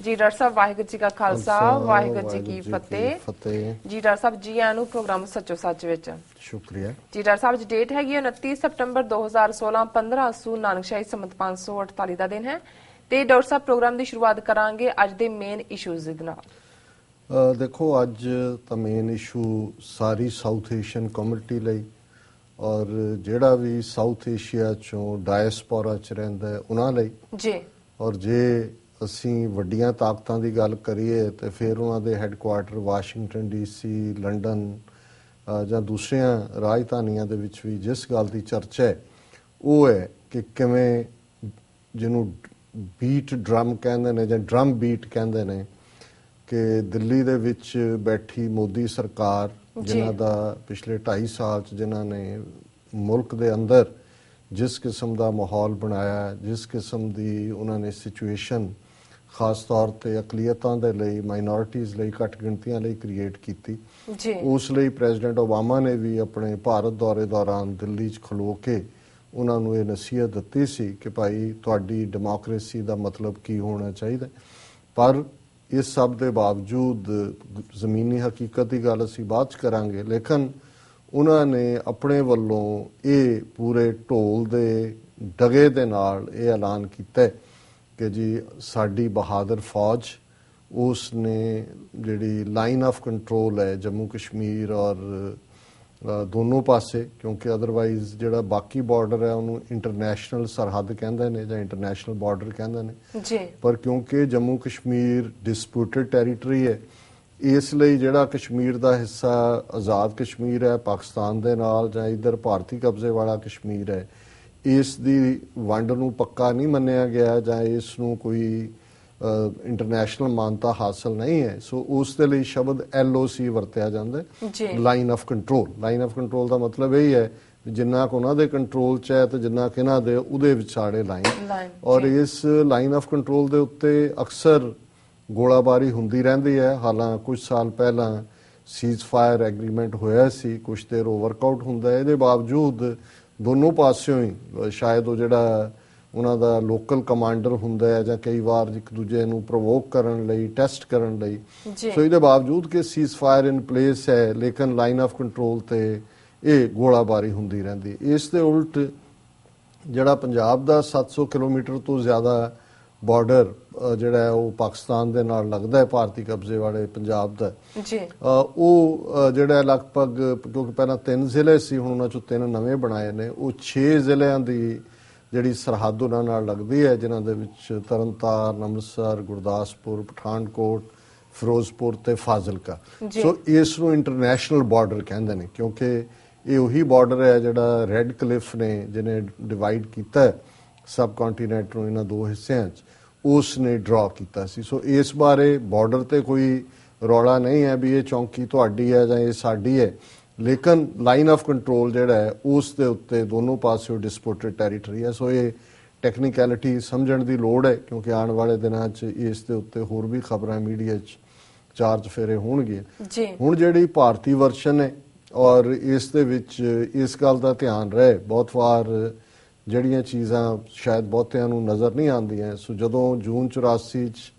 ਜੀ ਡਾਕਟਰ ਸਾਹਿਬ ਵਾਹਿਗੁਰੂ ਜੀ ਕਾ ਖਾਲਸਾ ਵਾਹਿਗੁਰੂ ਜੀ ਕੀ ਫਤਿਹ। ਜੀ ਡਾਕਟਰ ਸਾਹਿਬ ਜੀ ਆਇਆਂ ਨੂੰ ਪ੍ਰੋਗਰਾਮ ਸੱਚੋ ਸੱਚ ਵਿੱਚ। ਸ਼ੁਕਰੀਆ। ਜੀ ਡਾਕਟਰ ਸਾਹਿਬ ਜੀ ਡੇਟ ਹੈਗੀ ਹੈ 29 ਸਤੰਬਰ 2016 15 ਸੂ ਨਾਨਕਸ਼ਾਹੀ ਸੰਮਤ 548 ਦਾ ਦਿਨ ਹੈ। ਤੇ ਡਾਕਟਰ ਸਾਹਿਬ ਪ੍ਰੋਗਰਾਮ ਦੀ ਸ਼ੁਰੂਆਤ ਕਰਾਂਗੇ ਅੱਜ ਦੇ ਮੇਨ ਇਸ਼ੂਜ਼ ਦੇ ਨਾਲ। ਦੇਖੋ ਅੱਜ ਤਾਂ ਮੇਨ ਇਸ਼ੂ ਸਾਰੀ ਸਾਊਥ ਏਸ਼ੀਅਨ ਕਮਿਊਨਿਟੀ ਲਈ ਔਰ ਜਿਹੜਾ ਵੀ ਸਾਊਥ ਏਸ਼ੀਆ ਚੋਂ ਡਾਇਸਪੋਰਾ ਚ ਰਹਿੰਦਾ ਹੈ ਉਹਨਾਂ ਲਈ। ਜੀ। ਔਰ ਜੇ ਅਸੀਂ ਵੱਡੀਆਂ ਤਾਕਤਾਂ ਦੀ ਗੱਲ ਕਰੀਏ ਤੇ ਫਿਰ ਉਹਨਾਂ ਦੇ ਹੈੱਡਕੁਆਰਟਰ ਵਾਸ਼ਿੰਗਟਨ ਡੀਸੀ ਲੰਡਨ ਜਾਂ ਦੂਸਰੀਆਂ ਰਾਜਧਾਨੀਆਂ ਦੇ ਵਿੱਚ ਵੀ ਜਿਸ ਗੱਲ ਦੀ ਚਰਚਾ ਹੈ ਉਹ ਹੈ ਕਿ ਕਿਵੇਂ ਜਿਹਨੂੰ ਬੀਟ ਡਰਮ ਕਹਿੰਦੇ ਨੇ ਜਾਂ ਡਰਮ ਬੀਟ ਕਹਿੰਦੇ ਨੇ ਕਿ ਦਿੱਲੀ ਦੇ ਵਿੱਚ ਬੈਠੀ ਮੋਦੀ ਸਰਕਾਰ। ਜਿਨ੍ਹਾਂ ਦਾ ਪਿਛਲੇ 2.5 ਸਾਲ ਚ ਜਿਨ੍ਹਾਂ ਨੇ ਮੁਲਕ ਦੇ ਅੰਦਰ ਜਿਸ ਕਿਸਮ ਦਾ ਮਾਹੌਲ ਬਣਾਇਆ ਜਿਸ ਕਿਸਮ ਦੀ ਉਹਨਾਂ ਨੇ ਸਿਚੁਏਸ਼ਨ ਖਾਸ ਤੌਰ ਤੇ ਅਕਲੀਅਤਾਂ ਦੇ ਲਈ ਮਾਈਨੋਰਿਟੀਜ਼ ਲਈ ਘੱਟ ਗਿਣਤੀਆਂ ਲਈ ਕ੍ਰੀਏਟ ਕੀਤੀ। ਜੀ। ਉਸ ਲਈ ਪ੍ਰੈਜ਼ੀਡੈਂਟ ਓਬਾਮਾ ਨੇ ਵੀ ਆਪਣੇ ਭਾਰਤ ਦੌਰੇ ਦੌਰਾਨ ਦਿੱਲੀ 'ਚ ਖਲੋ ਕੇ ਉਹਨਾਂ ਨੂੰ ਇਹ ਨਸੀਹਤ ਦਿੱਤੀ ਸੀ ਕਿ ਭਾਈ ਤੁਹਾਡੀ ਡੈਮੋਕ੍ਰੇਸੀ ਦਾ ਮਤਲਬ ਕੀ ਹੋਣਾ ਚਾਹੀਦਾ। ਪਰ ਇਸ ਸਭ ਦੇ ਬਾਵਜੂਦ ਜ਼ਮੀਨੀ ਹਕੀਕਤ ਦੀ ਗੱਲ ਅਸੀਂ ਬਾਅਦ 'ਚ ਕਰਾਂਗੇ ਲੇਕਿਨ ਉਹਨਾਂ ਨੇ ਆਪਣੇ ਵੱਲੋਂ ਇਹ ਪੂਰੇ ਢੋਲ ਦੇ ਡਗੇ ਦੇ ਨਾਲ ਇਹ ਐਲਾਨ ਕੀਤਾ ਹੈ। ਕਿ ਜੀ ਸਾਡੀ ਬਹਾਦਰ ਫੌਜ ਉਸ ਨੇ ਜਿਹੜੀ ਲਾਈਨ ਆਫ ਕੰਟਰੋਲ ਹੈ ਜੰਮੂ ਕਸ਼ਮੀਰ ਔਰ ਦੋਨੋਂ ਪਾਸੇ ਕਿਉਂਕਿ ਅਦਰਵਾਈਜ਼ ਜਿਹੜਾ ਬਾਕੀ ਬਾਰਡਰ ਹੈ ਉਹਨੂੰ ਇੰਟਰਨੈਸ਼ਨਲ ਸਰਹੱਦ ਕਹਿੰਦੇ ਨੇ ਜਾਂ ਇੰਟਰਨੈਸ਼ਨਲ ਬਾਰਡਰ ਕਹਿੰਦੇ ਨੇ। ਜੀ। ਪਰ ਕਿਉਂਕਿ ਜੰਮੂ ਕਸ਼ਮੀਰ ਡਿਸਪਿਊਟਡ ਟੈਰੀਟਰੀ ਹੈ ਇਸ ਲਈ ਜਿਹੜਾ ਕਸ਼ਮੀਰ ਦਾ ਹਿੱਸਾ ਆਜ਼ਾਦ ਕਸ਼ਮੀਰ ਹੈ ਪਾਕਿਸਤਾਨ ਦੇ ਨਾਲ ਜਾਂ ਇਧਰ ਭਾਰਤੀ ਕਬਜ਼ੇ ਵਾਲਾ ਕਸ਼ਮੀਰ ਹੈ ਇਸ ਦੀ ਵੰਡ ਨੂੰ ਪੱਕਾ ਨਹੀਂ ਮੰਨਿਆ ਗਿਆ ਜਾਂ ਇਸ ਨੂੰ ਕੋਈ ਇੰਟਰਨੈਸ਼ਨਲ ਮਾਨਤਾ ਹਾਸਲ ਨਹੀਂ ਹੈ ਸੋ ਉਸ ਦੇ ਲਈ ਸ਼ਬਦ ਐਲਓਸੀ ਵਰਤਿਆ ਜਾਂਦਾ। ਹੈ। Line of control line of control ਦਾ ਮਤਲਬ ਇਹ ਹੈ ਜਿੰਨਾ ਕੁ ਉਹਨਾਂ ਦੇ ਕੰਟਰੋਲ 'ਚ ਹੈ ਤੇ ਜਿੰਨਾ ਕਿ ਇਹਨਾਂ ਦੇ ਉਹਦੇ ਵਿਚਾਲੇ ਲਾਈਨ ਔਰ ਇਸ ਲਾਈਨ ਆਫ ਕੰਟਰੋਲ ਦੇ ਉੱਤੇ ਅਕਸਰ ਗੋਲਾਬਾਰੀ ਹੁੰਦੀ ਰਹਿੰਦੀ ਹੈ। ਹਾਲਾਂ ਕੁਝ ਸਾਲ ਪਹਿਲਾਂ ਸੀਜ਼ ਫਾਇਰ ਐਗਰੀਮੈਂਟ ਹੋਇਆ ਸੀ ਕੁਝ ਦੇਰ ਉਹ ਵਰਕਆਊਟ ਹੁੰਦਾ ਹੈ। ਇਹਦੇ ਬਾਵਜੂਦ ਦੋਨੋਂ ਪਾਸਿਓਂ ਹੀ ਸ਼ਾਇਦ ਉਹ ਜਿਹੜਾ ਉਹਨਾਂ ਦਾ ਲੋਕਲ ਕਮਾਂਡਰ ਹੁੰਦਾ ਹੈ ਜਾਂ ਕਈ ਵਾਰ ਇੱਕ ਦੂਜੇ ਨੂੰ ਪ੍ਰੋਵੋਕ ਕਰਨ ਲਈ ਟੈਸਟ ਕਰਨ ਲਈ ਸੋ ਇਹਦੇ ਬਾਵਜੂਦ ਕਿ ਸੀਜ਼ ਫਾਇਰ ਇਨ ਪਲੇਸ ਹੈ ਲੇਕਿਨ ਲਾਈਨ ਆਫ ਕੰਟਰੋਲ ਤੇ ਇਹ ਗੋਲਾਬਾਰੀ ਹੁੰਦੀ ਰਹਿੰਦੀ। ਇਸ ਦੇ ਉਲਟ ਜਿਹੜਾ ਪੰਜਾਬ ਦਾ 700 ਕਿਲੋਮੀਟਰ ਤੋਂ ਜ਼ਿਆਦਾ ਬਾਰਡਰ ਜਿਹੜਾ ਉਹ ਪਾਕਿਸਤਾਨ ਦੇ ਨਾਲ ਲੱਗਦਾ ਹੈ ਭਾਰਤੀ ਕਬਜ਼ੇ ਵਾਲੇ ਪੰਜਾਬ ਦਾ ਜੀ। ਉਹ ਜਿਹੜਾ ਲਗਭਗ ਕਿਉਂਕਿ ਪਹਿਲਾਂ ਤਿੰਨ ਜ਼ਿਲ੍ਹੇ ਸੀ ਹੁਣ ਉਹਨਾਂ ਚੋਂ ਤਿੰਨ ਨਵੇਂ ਬਣਾਏ ਨੇ। ਉਹ 6 ਜ਼ਿਲ੍ਹਿਆਂ ਦੀ ਜਿਹੜੀ ਸਰਹੱਦ ਉਹਨਾਂ ਨਾਲ ਲੱਗਦੀ ਹੈ ਜਿਨ੍ਹਾਂ ਦੇ ਵਿੱਚ ਤਰਨਤਾਰਨ ਅੰਮ੍ਰਿਤਸਰ ਗੁਰਦਾਸਪੁਰ ਪਠਾਨਕੋਟ ਫਿਰੋਜ਼ਪੁਰ ਤੇ ਫਾਜ਼ਿਲਕਾ। ਸੋ ਇਸ ਨੂੰ ਇੰਟਰਨੈਸ਼ਨਲ ਬਾਰਡਰ ਕਹਿੰਦੇ ਨੇ ਕਿਉਂਕਿ ਇਹ ਉਹੀ ਬਾਰਡਰ ਹੈ ਜਿਹੜਾ ਰੈੱਡ ਕਲਿਫ ਨੇ ਜਿਹਨੇ ਡਿਵਾਈਡ ਕੀਤਾ ਸਬ ਕੰਟੀਨੈਂਟ ਨੂੰ ਇਹਨਾਂ ਦੋ ਹਿੱਸਿਆਂ 'ਚ। ਉਸ ਨੇ ਡਰਾ ਕੀਤਾ ਸੀ। ਸੋ ਇਸ ਬਾਰੇ ਬਾਰਡਰ ਤੇ ਕੋਈ ਰੌਲਾ ਨਹੀਂ ਹੈ ਵੀ ਇਹ ਚੌਂਕੀ ਤੁਹਾਡੀ ਹੈ ਜਾਂ ਇਹ ਸਾਡੀ ਹੈ। ਲੇਕਿਨ ਲਾਈਨ ਆਫ ਕੰਟਰੋਲ ਜਿਹੜਾ ਹੈ ਉਸ ਦੇ ਉੱਤੇ ਦੋਨੋਂ ਪਾਸਿਓਂ ਡਿਸਪਿਊਟਡ ਟੈਰੀਟਰੀ ਹੈ। ਸੋ ਇਹ ਟੈਕਨੀਕੈਲਿਟੀ ਸਮਝਣ ਦੀ ਲੋੜ ਹੈ ਕਿਉਂਕਿ ਆਉਣ ਵਾਲੇ ਦਿਨਾਂ 'ਚ ਇਸ ਦੇ ਉੱਤੇ ਹੋਰ ਵੀ ਖਬਰਾਂ ਮੀਡੀਆ 'ਚ ਚਾਰਜ ਫੇਰੇ ਹੋਣਗੇ ਜੀ। ਹੁਣ ਜਿਹੜੀ ਭਾਰਤੀ ਵਰਸ਼ਨ ਹੈ ਔਰ ਇਸ ਦੇ ਵਿੱਚ ਇਸ ਗੱਲ ਦਾ ਧਿਆਨ ਰਹੇ। ਬਹੁਤ ਵਾਰ ਜਿਹੜੀਆਂ ਚੀਜ਼ਾਂ ਸ਼ਾਇਦ ਬਹੁਤਿਆਂ ਨੂੰ ਨਜ਼ਰ ਨਹੀਂ ਆਉਂਦੀਆਂ। ਸੋ ਜਦੋਂ ਜੂਨ 84 ਚ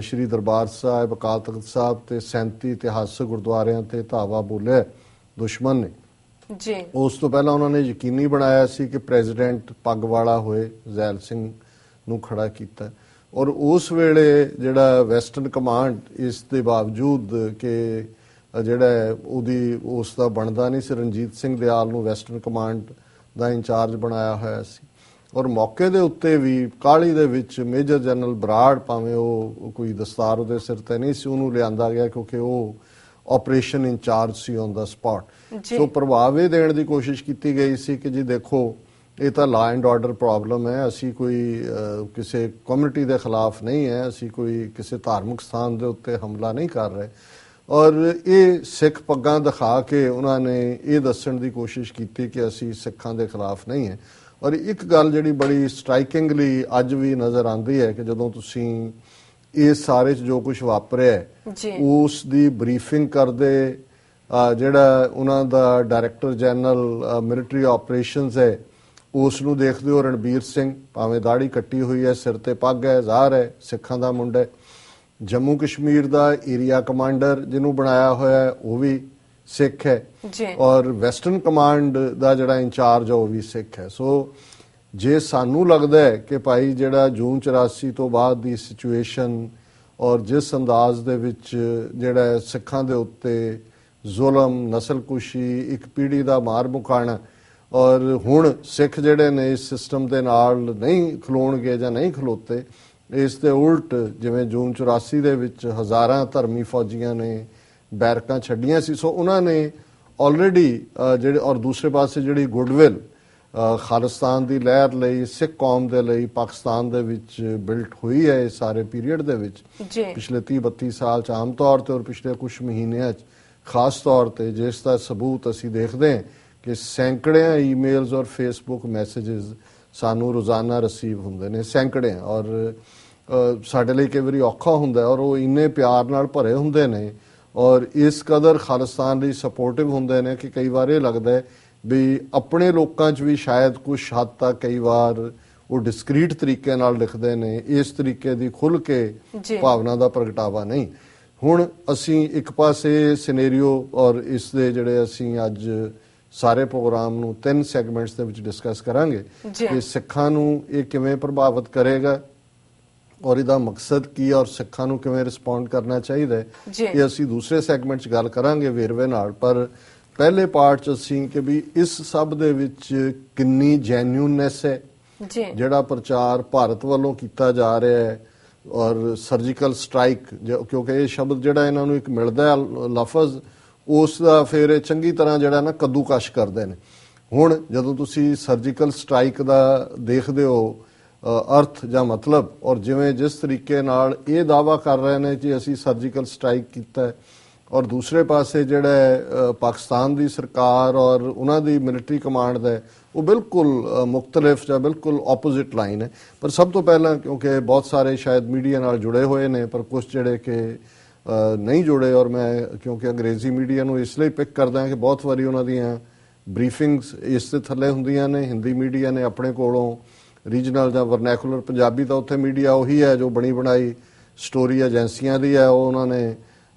ਸ਼੍ਰੀ ਦਰਬਾਰ ਸਾਹਿਬ ਅਕਾਲ ਤਖਤ ਸਾਹਿਬ ਤੇ 37 ਇਤਿਹਾਸਕ ਗੁਰਦੁਆਰਿਆਂ ਤੇ ਧਾਵਾ ਬੋਲਿਆ ਦੁਸ਼ਮਣ ਨੇ। ਜੀ। ਉਸ ਤੋਂ ਪਹਿਲਾਂ ਉਹਨਾਂ ਨੇ ਯਕੀਨੀ ਬਣਾਇਆ ਸੀ ਕਿ ਪ੍ਰੈਜ਼ੀਡੈਂਟ ਪੱਗ ਵਾਲਾ ਹੋਏ ਜ਼ੈਲ ਸਿੰਘ ਨੂੰ ਖੜਾ ਕੀਤਾ। ਔਰ ਉਸ ਵੇਲੇ ਜਿਹੜਾ ਵੈਸਟਰਨ ਕਮਾਂਡ ਇਸ ਦੇ ਬਾਵਜੂਦ ਕਿ ਜਿਹੜਾ ਉਹਦੀ ਉਸ ਦਾ ਬਣਦਾ ਨਹੀਂ ਸੀ ਰਣਜੀਤ ਸਿੰਘ ਦਿਆਲ ਨੂੰ ਵੈਸਟਰਨ ਕਮਾਂਡ ਦਾ ਇੰਚਾਰਜ ਬਣਾਇਆ ਹੋਇਆ ਸੀ। ਔਰ ਮੌਕੇ ਦੇ ਉੱਤੇ ਵੀ ਕਾਲੀ ਦੇ ਵਿੱਚ ਮੇਜਰ ਜਨਰਲ ਬਰਾੜ ਭਾਵੇਂ ਉਹ ਕੋਈ ਦਸਤਾਰ ਉਹਦੇ ਸਿਰ ਤੇ ਨਹੀਂ ਸੀ ਉਹਨੂੰ ਲਿਆਂਦਾ ਗਿਆ ਕਿਉਂਕਿ ਉਹ ਆਪਰੇਸ਼ਨ ਇੰਚਾਰਜ ਸੀ ਔਨ ਦਾ ਸਪੌਟ। ਸੋ ਪ੍ਰਭਾਵ ਇਹ ਦੇਣ ਦੀ ਕੋਸ਼ਿਸ਼ ਕੀਤੀ ਗਈ ਸੀ ਕਿ ਜੀ ਦੇਖੋ ਇਹ ਤਾਂ ਲਾ ਐਂਡ ਆਰਡਰ ਪ੍ਰੋਬਲਮ ਹੈ ਅਸੀਂ ਕੋਈ ਕਿਸੇ ਕਮਿਊਨਿਟੀ ਦੇ ਖਿਲਾਫ ਨਹੀਂ ਹੈ ਅਸੀਂ ਕੋਈ ਕਿਸੇ ਧਾਰਮਿਕ ਸਥਾਨ ਦੇ ਉੱਤੇ ਹਮਲਾ ਨਹੀਂ ਕਰ ਰਹੇ। ਔਰ ਇਹ ਸਿੱਖ ਪੱਗਾਂ ਦਿਖਾ ਕੇ ਉਹਨਾਂ ਨੇ ਇਹ ਦੱਸਣ ਦੀ ਕੋਸ਼ਿਸ਼ ਕੀਤੀ ਕਿ ਅਸੀਂ ਸਿੱਖਾਂ ਦੇ ਖਿਲਾਫ ਨਹੀਂ ਹੈ ਔਰ ਇੱਕ ਗੱਲ ਜਿਹੜੀ ਬੜੀ ਸਟ੍ਰਾਈਕਿੰਗਲੀ ਅੱਜ ਵੀ ਨਜ਼ਰ ਆਉਂਦੀ ਹੈ ਕਿ ਜਦੋਂ ਤੁਸੀਂ ਇਹ ਸਾਰੇ ਚ ਜੋ ਕੁਝ ਵਾਪਰਿਆ। ਉਸ ਦੀ ਬਰੀਫਿੰਗ ਕਰਦੇ ਜਿਹੜਾ ਉਹਨਾਂ ਦਾ ਡਾਇਰੈਕਟਰ ਜਨਰਲ ਮਿਲਟਰੀ ਆਪਰੇਸ਼ਨਸ ਹੈ ਉਸ ਨੂੰ ਦੇਖਦੇ ਹੋ ਰਣਬੀਰ ਸਿੰਘ ਭਾਵੇਂ ਦਾੜੀ ਕੱਟੀ ਹੋਈ ਹੈ ਸਿਰ ਤੇ ਪੱਗ ਹੈ ਜ਼ਾਹਰ ਹੈ ਸਿੱਖਾਂ ਦਾ ਮੁੰਡਾ ਹੈ ਜੰਮੂ ਕਸ਼ਮੀਰ ਦਾ ਏਰੀਆ ਕਮਾਂਡਰ ਜਿਹਨੂੰ ਬਣਾਇਆ ਹੋਇਆ ਹੈ ਉਹ ਵੀ ਸਿੱਖ ਹੈ ਜੀ। ਔਰ ਵੈਸਟਰਨ ਕਮਾਂਡ ਦਾ ਜਿਹੜਾ ਇੰਚਾਰਜ ਹੈ ਉਹ ਵੀ ਸਿੱਖ ਹੈ ਸੋ ਜੇ ਸਾਨੂੰ ਲੱਗਦਾ ਹੈ ਕਿ ਭਾਈ ਜਿਹੜਾ ਜੂਨ 84 ਤੋਂ ਬਾਅਦ ਦੀ ਸਿਚੁਏਸ਼ਨ ਔਰ ਜਿਸ ਅੰਦਾਜ਼ ਦੇ ਵਿੱਚ ਜਿਹੜਾ ਸਿੱਖਾਂ ਦੇ ਉੱਤੇ ਜ਼ੁਲਮ ਨਸਲਕੁਸ਼ੀ ਇੱਕ ਪੀੜ੍ਹੀ ਦਾ ਮਾਰ ਮੁਕਾਣਾ ਔਰ ਹੁਣ ਸਿੱਖ ਜਿਹੜੇ ਨੇ ਇਸ ਸਿਸਟਮ ਦੇ ਨਾਲ ਨਹੀਂ ਖਲੋਣਗੇ ਜਾਂ ਨਹੀਂ ਖਲੋਤੇ ਇਸ ਦੇ ਉਲਟ ਜਿਵੇਂ ਜੂਨ 84 ਦੇ ਵਿੱਚ ਹਜ਼ਾਰਾਂ ਧਰਮੀ ਫੌਜੀਆਂ ਨੇ ਬੈਰਕਾਂ ਛੱਡੀਆਂ ਸੀ ਸੋ ਉਹਨਾਂ ਨੇ ਆਲਰੇਡੀ ਜਿਹੜੇ ਔਰ ਦੂਸਰੇ ਪਾਸੇ ਜਿਹੜੀ ਗੁੱਡਵਿਲ ਖਾਲਿਸਤਾਨ ਦੀ ਲਹਿਰ ਲਈ ਸਿੱਖ ਕੌਮ ਦੇ ਲਈ ਪਾਕਿਸਤਾਨ ਦੇ ਵਿੱਚ ਬਿਲਟ ਹੋਈ ਹੈ ਇਸ ਸਾਰੇ ਪੀਰੀਅਡ ਦੇ ਵਿੱਚ। ਪਿਛਲੇ 30 32 ਸਾਲ ਚ ਆਮ ਤੌਰ ਤੇ ਔਰ ਪਿਛਲੇ ਕੁਝ ਮਹੀਨਿਆਂ ਚ ਖਾਸ ਤੌਰ ਤੇ ਜਿਸ ਦਾ ਸਬੂਤ ਅਸੀਂ ਦੇਖਦੇ ਹਾਂ ਕਿ ਸੈਂਕੜਿਆਂ ਈਮੇਲਸ ਔਰ ਫੇਸਬੁੱਕ ਮੈਸੇजेस ਸਾਨੂੰ ਰੋਜ਼ਾਨਾ ਰਿਸੀਵ ਹੁੰਦੇ ਨੇ ਸੈਂਕੜਿਆਂ ਔਰ ਸਾਡੇ ਲਈ ਕਈ ਵਾਰੀ ਔਖਾ ਹੁੰਦਾ ਔਰ ਉਹ ਇੰਨੇ ਪਿਆਰ ਨਾਲ ਭਰੇ ਹੁੰਦੇ ਨੇ। ਔਰ ਇਸ ਕਦਰ ਖਾਲਿਸਤਾਨ ਲਈ ਸਪੋਰਟਿਵ ਹੁੰਦੇ ਨੇ ਕਿ ਕਈ ਵਾਰ ਇਹ ਲੱਗਦਾ ਹੈ ਵੀ ਆਪਣੇ ਲੋਕਾਂ 'ਚ ਵੀ ਸ਼ਾਇਦ ਕੁਝ ਹੱਦ ਤੱਕ ਕਈ ਵਾਰ ਉਹ ਡਿਸਕਰੀਟ ਤਰੀਕੇ ਨਾਲ ਲਿਖਦੇ ਨੇ ਇਸ ਤਰੀਕੇ ਦੀ ਖੁੱਲ ਕੇ। ਭਾਵਨਾ ਦਾ ਪ੍ਰਗਟਾਵਾ ਨਹੀਂ। ਹੁਣ ਅਸੀਂ ਇੱਕ ਪਾਸੇ ਸਿਨੈਰੀਓ ਔਰ ਇਸ ਦੇ ਜਿਹੜੇ ਅਸੀਂ ਅੱਜ ਸਾਰੇ ਪ੍ਰੋਗਰਾਮ ਨੂੰ ਤਿੰਨ ਸੈਗਮੈਂਟਸ ਦੇ ਵਿੱਚ ਡਿਸਕਸ ਕਰਾਂਗੇ। ਕਿ ਸਿੱਖਾਂ ਨੂੰ ਇਹ ਕਿਵੇਂ ਪ੍ਰਭਾਵਿਤ ਕਰੇਗਾ ਔਰ ਇਹਦਾ ਮਕਸਦ ਕੀ ਔਰ ਸਿੱਖਾਂ ਨੂੰ ਕਿਵੇਂ ਰਿਸਪੌਂਡ ਕਰਨਾ ਚਾਹੀਦਾ ਹੈ। ਇਹ ਅਸੀਂ ਦੂਸਰੇ ਸੈਗਮੈਂਟ 'ਚ ਗੱਲ ਕਰਾਂਗੇ ਵੇਰਵੇ ਨਾਲ ਪਰ ਪਹਿਲੇ ਪਾਰਟ 'ਚ ਅਸੀਂ ਕਿ ਵੀ ਇਸ ਸਭ ਦੇ ਵਿੱਚ ਕਿੰਨੀ ਜੈਨੂਇਨਨੈਸ ਹੈ ਜੀ ਜਿਹੜਾ ਪ੍ਰਚਾਰ ਭਾਰਤ ਵੱਲੋਂ ਕੀਤਾ ਜਾ ਰਿਹਾ ਹੈ ਔਰ ਸਰਜੀਕਲ ਸਟ੍ਰਾਈਕ ਕਿਉਂਕਿ ਇਹ ਸ਼ਬਦ ਜਿਹੜਾ ਇਹਨਾਂ ਨੂੰ ਇੱਕ ਮਿਲਦਾ ਹੈ ਲਫ਼ਜ਼ ਉਸ ਦਾ ਫਿਰ ਇਹ ਚੰਗੀ ਤਰ੍ਹਾਂ ਜਿਹੜਾ ਨਾ ਕੱਦੂਕਸ਼ ਕਰਦੇ ਨੇ। ਹੁਣ ਜਦੋਂ ਤੁਸੀਂ ਸਰਜੀਕਲ ਸਟ੍ਰਾਈਕ ਦਾ ਦੇਖਦੇ ਹੋ ਅਰਥ ਜਾਂ ਮਤਲਬ ਔਰ ਜਿਵੇਂ ਜਿਸ ਤਰੀਕੇ ਨਾਲ ਇਹ ਦਾਵਾ ਕਰ ਰਹੇ ਨੇ ਕਿ ਅਸੀਂ ਸਰਜੀਕਲ ਸਟ੍ਰਾਈਕ ਕੀਤਾ ਔਰ ਦੂਸਰੇ ਪਾਸੇ ਜਿਹੜਾ ਪਾਕਿਸਤਾਨ ਦੀ ਸਰਕਾਰ ਔਰ ਉਹਨਾਂ ਦੀ ਮਿਲਟਰੀ ਕਮਾਂਡ ਦਾ ਉਹ ਬਿਲਕੁਲ ਅ, ਮੁਖਤਲਿਫ ਜਾਂ ਬਿਲਕੁਲ ਆਪੋਜ਼ਿਟ ਲਾਈਨ ਹੈ। ਪਰ ਸਭ ਤੋਂ ਪਹਿਲਾਂ ਕਿਉਂਕਿ ਬਹੁਤ ਸਾਰੇ ਸ਼ਾਇਦ ਮੀਡੀਆ ਨਾਲ ਜੁੜੇ ਹੋਏ ਨੇ ਪਰ ਕੁਝ ਜਿਹੜੇ ਕਿ ਨਹੀਂ ਜੁੜੇ ਔਰ ਮੈਂ ਕਿਉਂਕਿ ਅੰਗਰੇਜ਼ੀ ਮੀਡੀਆ ਨੂੰ ਇਸ ਲਈ ਪਿਕ ਕਰਦਾ ਹਾਂ ਕਿ ਬਹੁਤ ਵਾਰੀ ਉਹਨਾਂ ਦੀਆਂ ਬਰੀਫਿੰਗਸ ਇਸ ਦੇ ਥੱਲੇ ਹੁੰਦੀਆਂ ਨੇ ਹਿੰਦੀ ਮੀਡੀਆ ਨੇ ਆਪਣੇ ਕੋਲੋਂ ਰੀਜਨਲ ਜਾਂ ਵਰਨੈਕੂਲਰ ਪੰਜਾਬੀ ਤਾਂ ਉੱਥੇ ਮੀਡੀਆ ਉਹੀ ਹੈ ਜੋ ਬਣੀ ਬਣਾਈ ਸਟੋਰੀ ਏਜੰਸੀਆਂ ਦੀ ਹੈ ਉਹ ਉਹਨਾਂ ਨੇ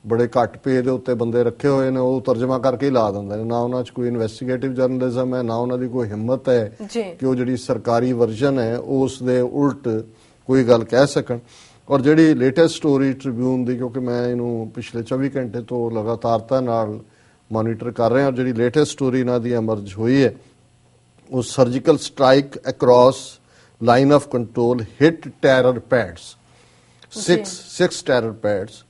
ਬੜੇ ਘੱਟ ਪੇ ਦੇ ਉੱਤੇ ਬੰਦੇ ਰੱਖੇ ਹੋਏ ਨੇ ਉਹ ਤਰਜਮਾ ਕਰਕੇ ਹੀ ਲਾ ਦਿੰਦੇ ਨੇ ਨਾ ਉਹਨਾਂ 'ਚ ਕੋਈ ਇਨਵੈਸਟੀਗੇਟਿਵ ਜਰਨਲਿਜ਼ਮ ਹੈ ਨਾ ਉਹਨਾਂ ਦੀ ਕੋਈ ਹਿੰਮਤ ਹੈ ਕਿ ਉਹ ਜਿਹੜੀ ਸਰਕਾਰੀ ਵਰਜ਼ਨ ਹੈ ਉਸ ਦੇ ਉਲਟ ਕੋਈ ਗੱਲ ਕਹਿ ਸਕਣ। ਔਰ ਜਿਹੜੀ ਲੇਟੈਸਟ ਸਟੋਰੀ ਟ੍ਰਿਬਿਊਨ ਦੀ ਕਿਉਂਕਿ ਮੈਂ ਇਹਨੂੰ ਪਿਛਲੇ 24 ਘੰਟੇ ਤੋਂ ਲਗਾਤਾਰਤਾ ਨਾਲ ਮੋਨੀਟਰ ਕਰ ਰਿਹਾ ਔਰ ਜਿਹੜੀ ਲੇਟੈਸਟ ਸਟੋਰੀ ਇਹਨਾਂ ਦੀ ਐਮਰਜ ਹੋਈ ਹੈ ਉਹ surgical strike across line of control hit terror pads 6 6 terror pads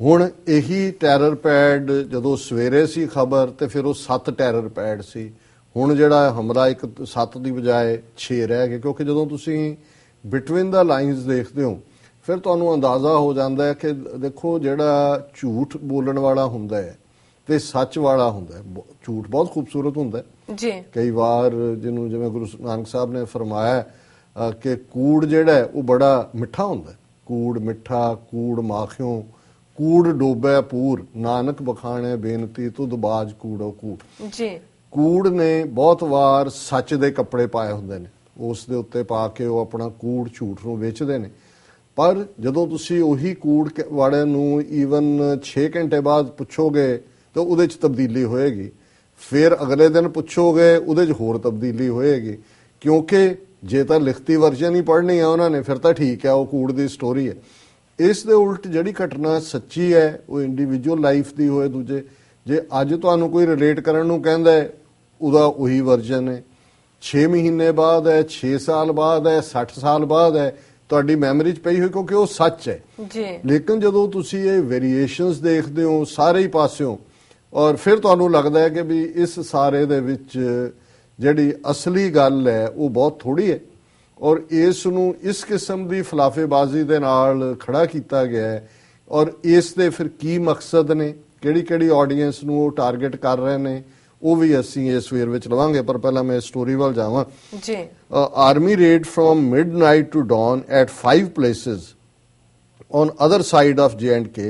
ਹੁਣ ਇਹੀ ਟੈਰਰ ਪੈਡ ਜਦੋਂ ਸਵੇਰੇ ਸੀ ਖਬਰ ਤੇ ਫਿਰ ਉਹ 7 ਟੈਰਰ ਪੈਡ ਸੀ। ਹੁਣ ਜਿਹੜਾ ਹਮਲਾ ਇੱਕ 7 ਦੀ ਬਜਾਏ 6 ਰਹਿ ਗਏ ਕਿਉਂਕਿ ਜਦੋਂ ਤੁਸੀਂ ਬਿਟਵੀਨ ਦਾ ਲਾਈਨਸ ਦੇਖਦੇ ਹੋ ਫਿਰ ਤੁਹਾਨੂੰ ਅੰਦਾਜ਼ਾ ਹੋ ਜਾਂਦਾ ਹੈ ਕਿ ਦੇਖੋ ਜਿਹੜਾ ਝੂਠ ਬੋਲਣ ਵਾਲਾ ਹੁੰਦਾ ਹੈ ਤੇ ਸੱਚ ਵਾਲਾ ਹੁੰਦਾ ਹੈ। ਝੂਠ ਬਹੁਤ ਖੂਬਸੂਰਤ ਹੁੰਦਾ ਹੈ। ਜੀ। ਕਈ ਵਾਰ ਜਿਹਨੂੰ ਜਿਵੇਂ ਗੁਰੂ ਨਾਨਕ ਸਾਹਿਬ ਨੇ ਫਰਮਾਇਆ ਕਿ ਕੂੜ ਜਿਹੜਾ ਹੈ ਉਹ ਬੜਾ ਮਿੱਠਾ ਹੁੰਦਾ ਹੈ। ਕੂੜ ਮਿੱਠਾ ਕੂੜ ਮਾਖਿਓ ਕੂੜ ਡੋਬੈ ਪੂਰ ਨਾਨਕ ਬਖਾਣੇ ਬੇਨਤੀ ਤੁਧ ਬਾਜ ਕੂੜੋ ਕੂੜ ਜੀ। ਕੂੜ ਨੇ ਬਹੁਤ ਵਾਰ ਸੱਚ ਦੇ ਕੱਪੜੇ ਪਾਏ ਹੁੰਦੇ ਨੇ। ਉਸ ਦੇ ਉੱਤੇ ਪਾ ਕੇ ਉਹ ਆਪਣਾ ਕੂੜ ਝੂਠ ਨੂੰ ਵੇਚਦੇ ਨੇ। ਪਰ ਜਦੋਂ ਤੁਸੀਂ ਉਹੀ ਕੂੜ ਕ- ਵਾਲੇ ਨੂੰ ਈਵਨ 6 ਘੰਟੇ ਬਾਅਦ ਪੁੱਛੋਗੇ ਤਾਂ ਉਹਦੇ 'ਚ ਤਬਦੀਲੀ ਹੋਏਗੀ। ਫਿਰ ਅਗਲੇ ਦਿਨ ਪੁੱਛੋਗੇ, ਉਹਦੇ 'ਚ ਹੋਰ ਤਬਦੀਲੀ ਹੋਏਗੀ। ਕਿਉਂਕਿ ਜੇ ਤਾਂ ਲਿਖਤੀ ਵਰਜ਼ਨ ਹੀ ਪੜ੍ਹਨੀ ਆ ਉਹਨਾਂ ਨੇ, ਫਿਰ ਤਾਂ ਠੀਕ ਹੈ ਉਹ ਕੂੜ ਦੀ ਸਟੋਰੀ ਹੈ। ਇਸ ਦੇ ਉਲਟ ਜਿਹੜੀ ਘਟਨਾ ਸੱਚੀ ਹੈ, ਉਹ ਇੰਡੀਵਿਜੂਅਲ ਲਾਈਫ ਦੀ ਹੋਏ ਦੂਜੇ। ਜੇ ਅੱਜ ਤੁਹਾਨੂੰ ਕੋਈ ਰਿਲੇਟ ਕਰਨ ਨੂੰ ਕਹਿੰਦਾ ਹੈ, ਉਹਦਾ ਉਹੀ ਵਰਜ਼ਨ ਹੈ। 6 ਮਹੀਨੇ ਬਾਅਦ ਹੈ 6 ਸਾਲ ਬਾਅਦ ਹੈ 60 ਸਾਲ ਬਾਅਦ ਹੈ ਤੁਹਾਡੀ ਮੈਮਰੀ 'ਚ ਪਈ ਹੋਈ ਕਿਉਂਕਿ ਉਹ ਸੱਚ ਹੈ। ਜੀ। ਲੇਕਿਨ ਜਦੋਂ ਤੁਸੀਂ ਇਹ ਵੇਰੀਏਸ਼ਨਸ ਦੇਖਦੇ ਹੋ ਸਾਰੇ ਹੀ ਪਾਸਿਓਂ ਔਰ ਫਿਰ ਤੁਹਾਨੂੰ ਲੱਗਦਾ ਹੈ ਕਿ ਵੀ ਇਸ ਸਾਰੇ ਦੇ ਵਿੱਚ ਜਿਹੜੀ ਅਸਲੀ ਗੱਲ ਹੈ ਉਹ ਬਹੁਤ ਥੋੜੀ ਹੈ। ਔਰ ਇਸ ਨੂੰ ਇਸ ਕਿਸਮ ਦੀ ਫਲਾਫੇਬਾਜ਼ੀ ਦੇ ਨਾਲ ਖੜਾ ਕੀਤਾ ਗਿਆ ਹੈ। ਔਰ ਇਸ ਦੇ ਫਿਰ ਕੀ ਮਕਸਦ ਨੇ? ਕਿਹੜੀ ਕਿਹੜੀ ਆਡੀਅנס ਨੂੰ ਉਹ ਟਾਰਗੇਟ ਕਰ ਰਹੇ ਨੇ? ਉਹ ਵੀ ਅਸੀਂ ਇਸ ਵੇਰ ਵਿੱਚ ਲਵਾਂਗੇ ਪਰ ਪਹਿਲਾਂ ਮੈਂ ਸਟੋਰੀ ਵੱਲ ਜਾਵਾਂ ਜੀ uh, army raid from midnight to dawn at five places on other side of J&K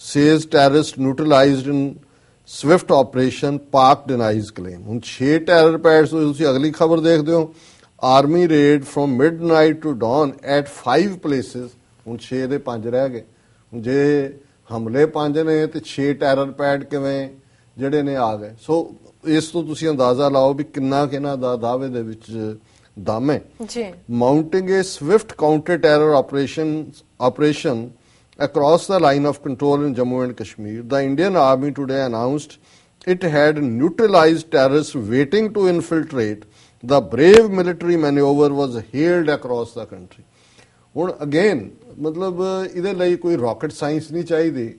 says terrorists neutralized in swift operation Pak denies claim ਹੁਣ 6 ਟੈਰਰ ਪੈਡਸ ਤੁਸੀਂ ਅਗਲੀ ਖਬਰ ਦੇਖਦੇ ਹੋ army raid from midnight to dawn at 5 places ਹੁਣ 6 ਦੇ 5 ਰਹਿ ਗਏ ਹੁਣ ਜੇ ਹਮਲੇ 5 ਨੇ ਤੇ 6 ਟੈਰਰ ਪੈਡ ਕਿਵੇਂ ਜਿਹੜੇ ਨੇ ਆ ਗਏ ਸੋ ਇਸ ਤੋਂ ਤੁਸੀਂ ਅੰਦਾਜ਼ਾ ਲਾਓ ਵੀ ਕਿੰਨਾ ਕਿਨਾਂ ਦਾ ਦਾਅਵੇ ਦੇ ਵਿੱਚ ਦਮ ਹੈ ਜੀ mounting a swift counter-terror operation operation across the line of control in Jammu and Kashmir, the Indian Army today announced it had neutralized terrorists waiting to infiltrate. The brave military maneuver was hailed across the country. ਹੁਣ again ਮਤਲਬ ਇਹਦੇ ਲਈ ਕੋਈ rocket science ਨਹੀਂ ਚਾਹੀਦੀ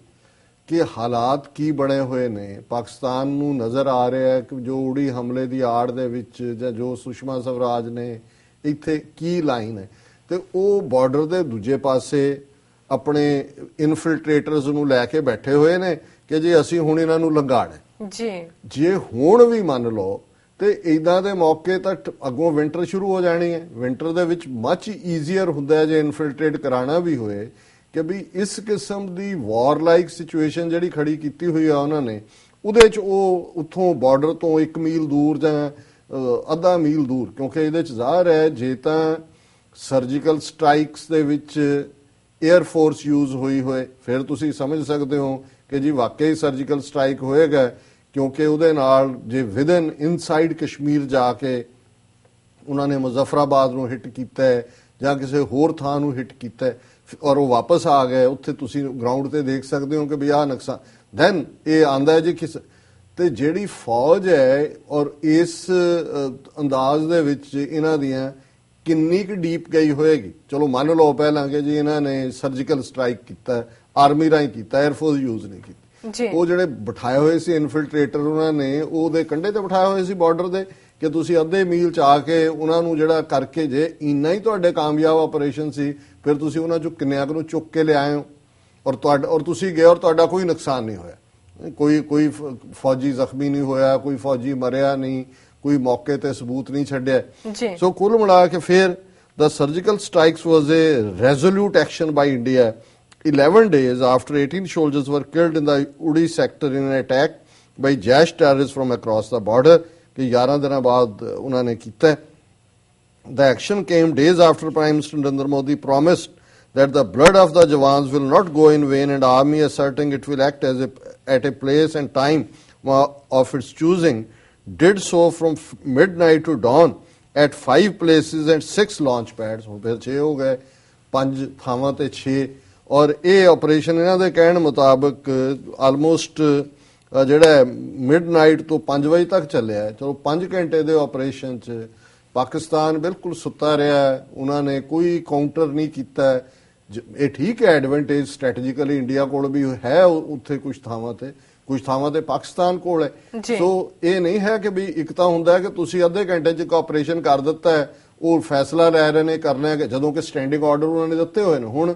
ਕਿ ਹਾਲਾਤ ਕੀ ਬਣੇ ਹੋਏ ਨੇ? ਪਾਕਿਸਤਾਨ ਨੂੰ ਨਜ਼ਰ ਆ ਰਿਹਾ ਹੈ ਕਿ ਜੋ ਉੜੀ ਹਮਲੇ ਦੀ ਆੜ ਦੇ ਵਿੱਚ ਜਾਂ ਜੋ ਸੁਸ਼ਮਾ ਸਵਰਾਜ ਨੇ ਇੱਥੇ ਕੀ ਲਾਈਨ ਹੈ? ਤੇ ਉਹ ਬਾਰਡਰ ਦੇ ਦੂਜੇ ਪਾਸੇ ਆਪਣੇ ਇਨਫਿਲਟ੍ਰੇਟਰਸ ਨੂੰ ਲੈ ਕੇ ਬੈਠੇ ਹੋਏ ਨੇ ਕਿ ਜੀ ਅਸੀਂ ਹੁਣ ਇਹਨਾਂ ਨੂੰ ਹੈ। ਜੀ। ਜੇ ਹੁਣ ਵੀ ਮੰਨ ਲਓ ਤੇ ਇਦਾਂ ਦੇ ਮੌਕੇ ਤਾਂ ਅੱਗੋਂ ਵਿੰਟਰ ਸ਼ੁਰੂ ਹੋ ਜਾਣੀ ਹੈ। ਵਿੰਟਰ ਦੇ ਵਿੱਚ ਮੱਚ ਈਜ਼ੀਅਰ ਹੁੰਦਾ ਹੈ ਜੇ ਇਨਫਿਲਟ੍ਰੇਟ ਕਰਾਣਾ ਵੀ ਹੋਏ। ਕਿ ਵੀ ਇਸ ਕਿਸਮ ਦੀ ਵਾਰ ਲਾਈਕ ਸਿਚੁਏਸ਼ਨ ਜਿਹੜੀ ਖੜੀ ਕੀਤੀ ਹੋਈ ਆ ਉਹਨਾਂ ਨੇ, ਉਹਦੇ ਚ ਉਹ ਉੱਥੋਂ ਬਾਰਡਰ ਤੋਂ 1 ਮੀਲ ਦੂਰ ਜਾਂ ਅੱਧਾ ਮੀਲ ਦੂਰ, ਕਿਉਂਕਿ ਇਹਦੇ ਚ ਜ਼ਾਹਰ ਹੈ, ਜੇ ਤਾਂ ਸਰਜੀਕਲ ਸਟ੍ਰਾਈਕਸ ਦੇ ਵਿੱਚ 에ਅਰ ਫੋਰਸ ਯੂਜ਼ ਹੋਈ ਹੋਏ। ਫਿਰ ਤੁਸੀਂ ਸਮਝ ਸਕਦੇ ਹੋ ਕਿ ਜੀ ਵਾਕਈ ਸਰਜੀਕਲ ਸਟ੍ਰਾਈਕ ਹੋਏਗਾ, ਕਿਉਂਕਿ ਉਹਦੇ ਨਾਲ ਜੇ ਵਿਦਨ ਇਨਸਾਈਡ ਕਸ਼ਮੀਰ ਜਾ ਕੇ ਉਹਨਾਂ ਨੇ ਮੁਜ਼ਫਰਾਬਾਦ ਨੂੰ ਹਿੱਟ ਕੀਤਾ ਹੈ ਜਾਂ ਕਿਸੇ ਹੋਰ ਥਾਂ ਨੂੰ ਹਿੱਟ ਕੀਤਾ ਹੈ ਔਰ ਉਹ ਵਾਪਸ ਆ ਗਏ ਉੱਥੇ ਤੁਸੀਂ ਗਰਾਊਂਡ ਤੇ ਦੇਖ ਸਕਦੇ ਹੋ ਕਿ ਵੀ ਆਹ ਨਕਸ਼ਾ ਦੈਨ ਇਹ ਆਂਦਾ ਹੈ ਜੀ ਕਿਸ ਤੇ ਜਿਹੜੀ ਫੌਜ ਹੈ ਔਰ ਇਸ ਅੰਦਾਜ਼ ਦੇ ਵਿੱਚ ਇਹਨਾਂ ਦੀਆਂ ਕਿੰਨੀ ਕੁ ਡੀਪ ਗਈ ਹੋਏਗੀ? ਚਲੋ ਮੰਨ ਲਓ ਪਹਿਲਾਂ ਕਿ ਜੀ ਇਹਨਾਂ ਨੇ ਸਰਜੀਕਲ ਸਟ੍ਰਾਈਕ ਕੀਤਾ ਆਰਮੀ ਰਾਹੀਂ ਕੀਤਾ 에ਅਰਫੋਰਸ ਯੂਜ਼ ਨਹੀਂ ਕੀਤੀ। ਉਹ ਜਿਹੜੇ ਬਿਠਾਏ ਹੋਏ ਸੀ ਇਨਫਿਲਟ੍ਰੇਟਰ ਉਹਨਾਂ ਨੇ ਉਹਦੇ ਕੰਢੇ ਤੇ ਬਿਠਾਏ ਹੋਏ ਸੀ ਬਾਰਡਰ ਦੇ ਕਿ ਤੁਸੀਂ ਅੱਧੇ ਮੀਲ ਚ ਆ ਕੇ ਉਹਨਾਂ ਨੂੰ ਜਿਹੜਾ ਕਰਕੇ ਜੇ ਇੰਨਾ ਹੀ ਤੁਹਾਡੇ ਕਾਮਯਾਬ ਆਪਰੇਸ਼ਨ ਸੀ ਫਿਰ ਤੁਸੀਂ ਉਹਨਾਂ ਚੋਂ ਕਿੰਨਿਆਂ ਕੁ ਨੂੰ ਚੁੱਕ ਕੇ ਲਿਆਏ ਹੋ ਔਰ ਤੁਹਾਡਾ ਔਰ ਤੁਸੀਂ ਗਏ ਔਰ ਤੁਹਾਡਾ ਕੋਈ ਨੁਕਸਾਨ ਨਹੀਂ ਹੋਇਆ ਕੋਈ ਕੋਈ ਫੌਜੀ ਜ਼ਖਮੀ ਨਹੀਂ ਹੋਇਆ ਕੋਈ ਫੌਜੀ ਮਰਿਆ ਨਹੀਂ ਕੋਈ ਮੌਕੇ ਤੇ ਸਬੂਤ ਨਹੀਂ ਛੱਡਿਆ ਸੋ ਕੁੱਲ ਮਿਲਾ ਕੇ ਫਿਰ the surgical strikes was a resolute action by India 11 days after 18 soldiers were killed in the Uri sector in an attack by Jaish terrorists from across the border ਕਿ 11 ਦਿਨਾਂ ਬਾਅਦ ਉਹਨਾਂ ਨੇ ਕੀਤਾ। The action came days after Prime Minister Narendra Modi promised that the blood of the Jawans will not go in vain and army asserting it will act as a, at a place and time uh, of its choosing did so from f- midnight to dawn at five places and six launch pads ਹੁਣ ਫਿਰ 6 ਹੋ ਗਏ ਪੰਜ ਥਾਵਾਂ ਤੇ 6 ਔਰ ਇਹ operation ਇਹਨਾਂ ਦੇ ਕਹਿਣ ਮੁਤਾਬਕ ਆਲਮੋਸਟ ਜਿਹੜਾ ਮਿਡਨਾਈਟ ਤੋਂ 5 ਵਜੇ ਤੱਕ ਚੱਲਿਆ ਹੈ। ਚਲੋ 5 ਘੰਟੇ ਦੇ ਆਪਰੇਸ਼ਨ 'ਚ ਪਾਕਿਸਤਾਨ ਬਿਲਕੁਲ ਸੁੱਤਾ ਰਿਹਾ ਹੈ। ਉਹਨਾਂ ਨੇ ਕੋਈ ਕਾਊਂਟਰ ਨਹੀਂ ਕੀਤਾ ਇਹ ਠੀਕ ਹੈ ਐਡਵਾਂਟੇਜ ਸਟ੍ਰੈਟੇਜੀਕਲੀ ਇੰਡੀਆ ਕੋਲ ਵੀ ਹੈ ਉੱਥੇ ਕੁਝ ਥਾਵਾਂ ਤੇ ਕੁਝ ਥਾਵਾਂ ਤੇ ਪਾਕਿਸਤਾਨ ਕੋਲ ਹੈ। ਸੋ ਇਹ ਨਹੀਂ ਹੈ ਕਿ ਵੀ ਇੱਕ ਤਾਂ ਹੁੰਦਾ ਹੈ ਕਿ ਤੁਸੀਂ ਅੱਧੇ ਘੰਟੇ 'ਚ ਇੱਕ ਆਪਰੇਸ਼ਨ ਕਰ ਦਿੱਤਾ ਹੈ ਉਹ ਫੈਸਲਾ ਲੈ ਰਹੇ ਨੇ ਕਰਨਾ ਹੈ ਕਿ ਜਦੋਂ ਕਿ ਸਟੈਂਡਿੰਗ ਆਰਡਰ ਉਹਨਾਂ ਨੇ ਦਿੱਤੇ ਹੋਏ ਨੇ ਹੁਣ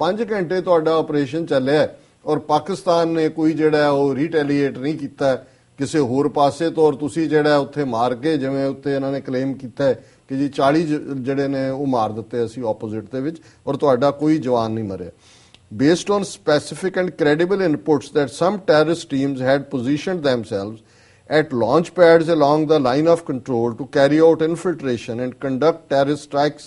5 ਘੰਟੇ ਤੁਹਾਡਾ ਆਪਰੇਸ਼ਨ ਚੱਲਿਆ ਔਰ ਪਾਕਿਸਤਾਨ ਨੇ ਕੋਈ ਜਿਹੜਾ ਉਹ ਰੀਟੈਲੀਏਟ ਨਹੀਂ ਕੀਤਾ ਕਿਸੇ ਹੋਰ ਪਾਸੇ ਤੋਂ ਔਰ ਤੁਸੀਂ ਜਿਹੜਾ ਹੈ ਉੱਥੇ ਮਾਰ ਕੇ ਜਿਵੇਂ ਉੱਤੇ ਇਹਨਾਂ ਨੇ ਕਲੇਮ ਕੀਤਾ ਹੈ ਕਿ ਜੀ 40 ਜ- ਜਿਹੜੇ ਨੇ ਉਹ ਮਾਰ ਦਿੱਤੇ ਅਸੀਂ ਆਪੋਜ਼ਿਟ ਦੇ ਵਿੱਚ ਔਰ ਤੁਹਾਡਾ ਕੋਈ ਜਵਾਨ ਨਹੀਂ ਮਰਿਆ based on specific and credible inputs that some terrorist teams had positioned themselves at launch pads along the line of control to carry out infiltration and conduct terrorist strikes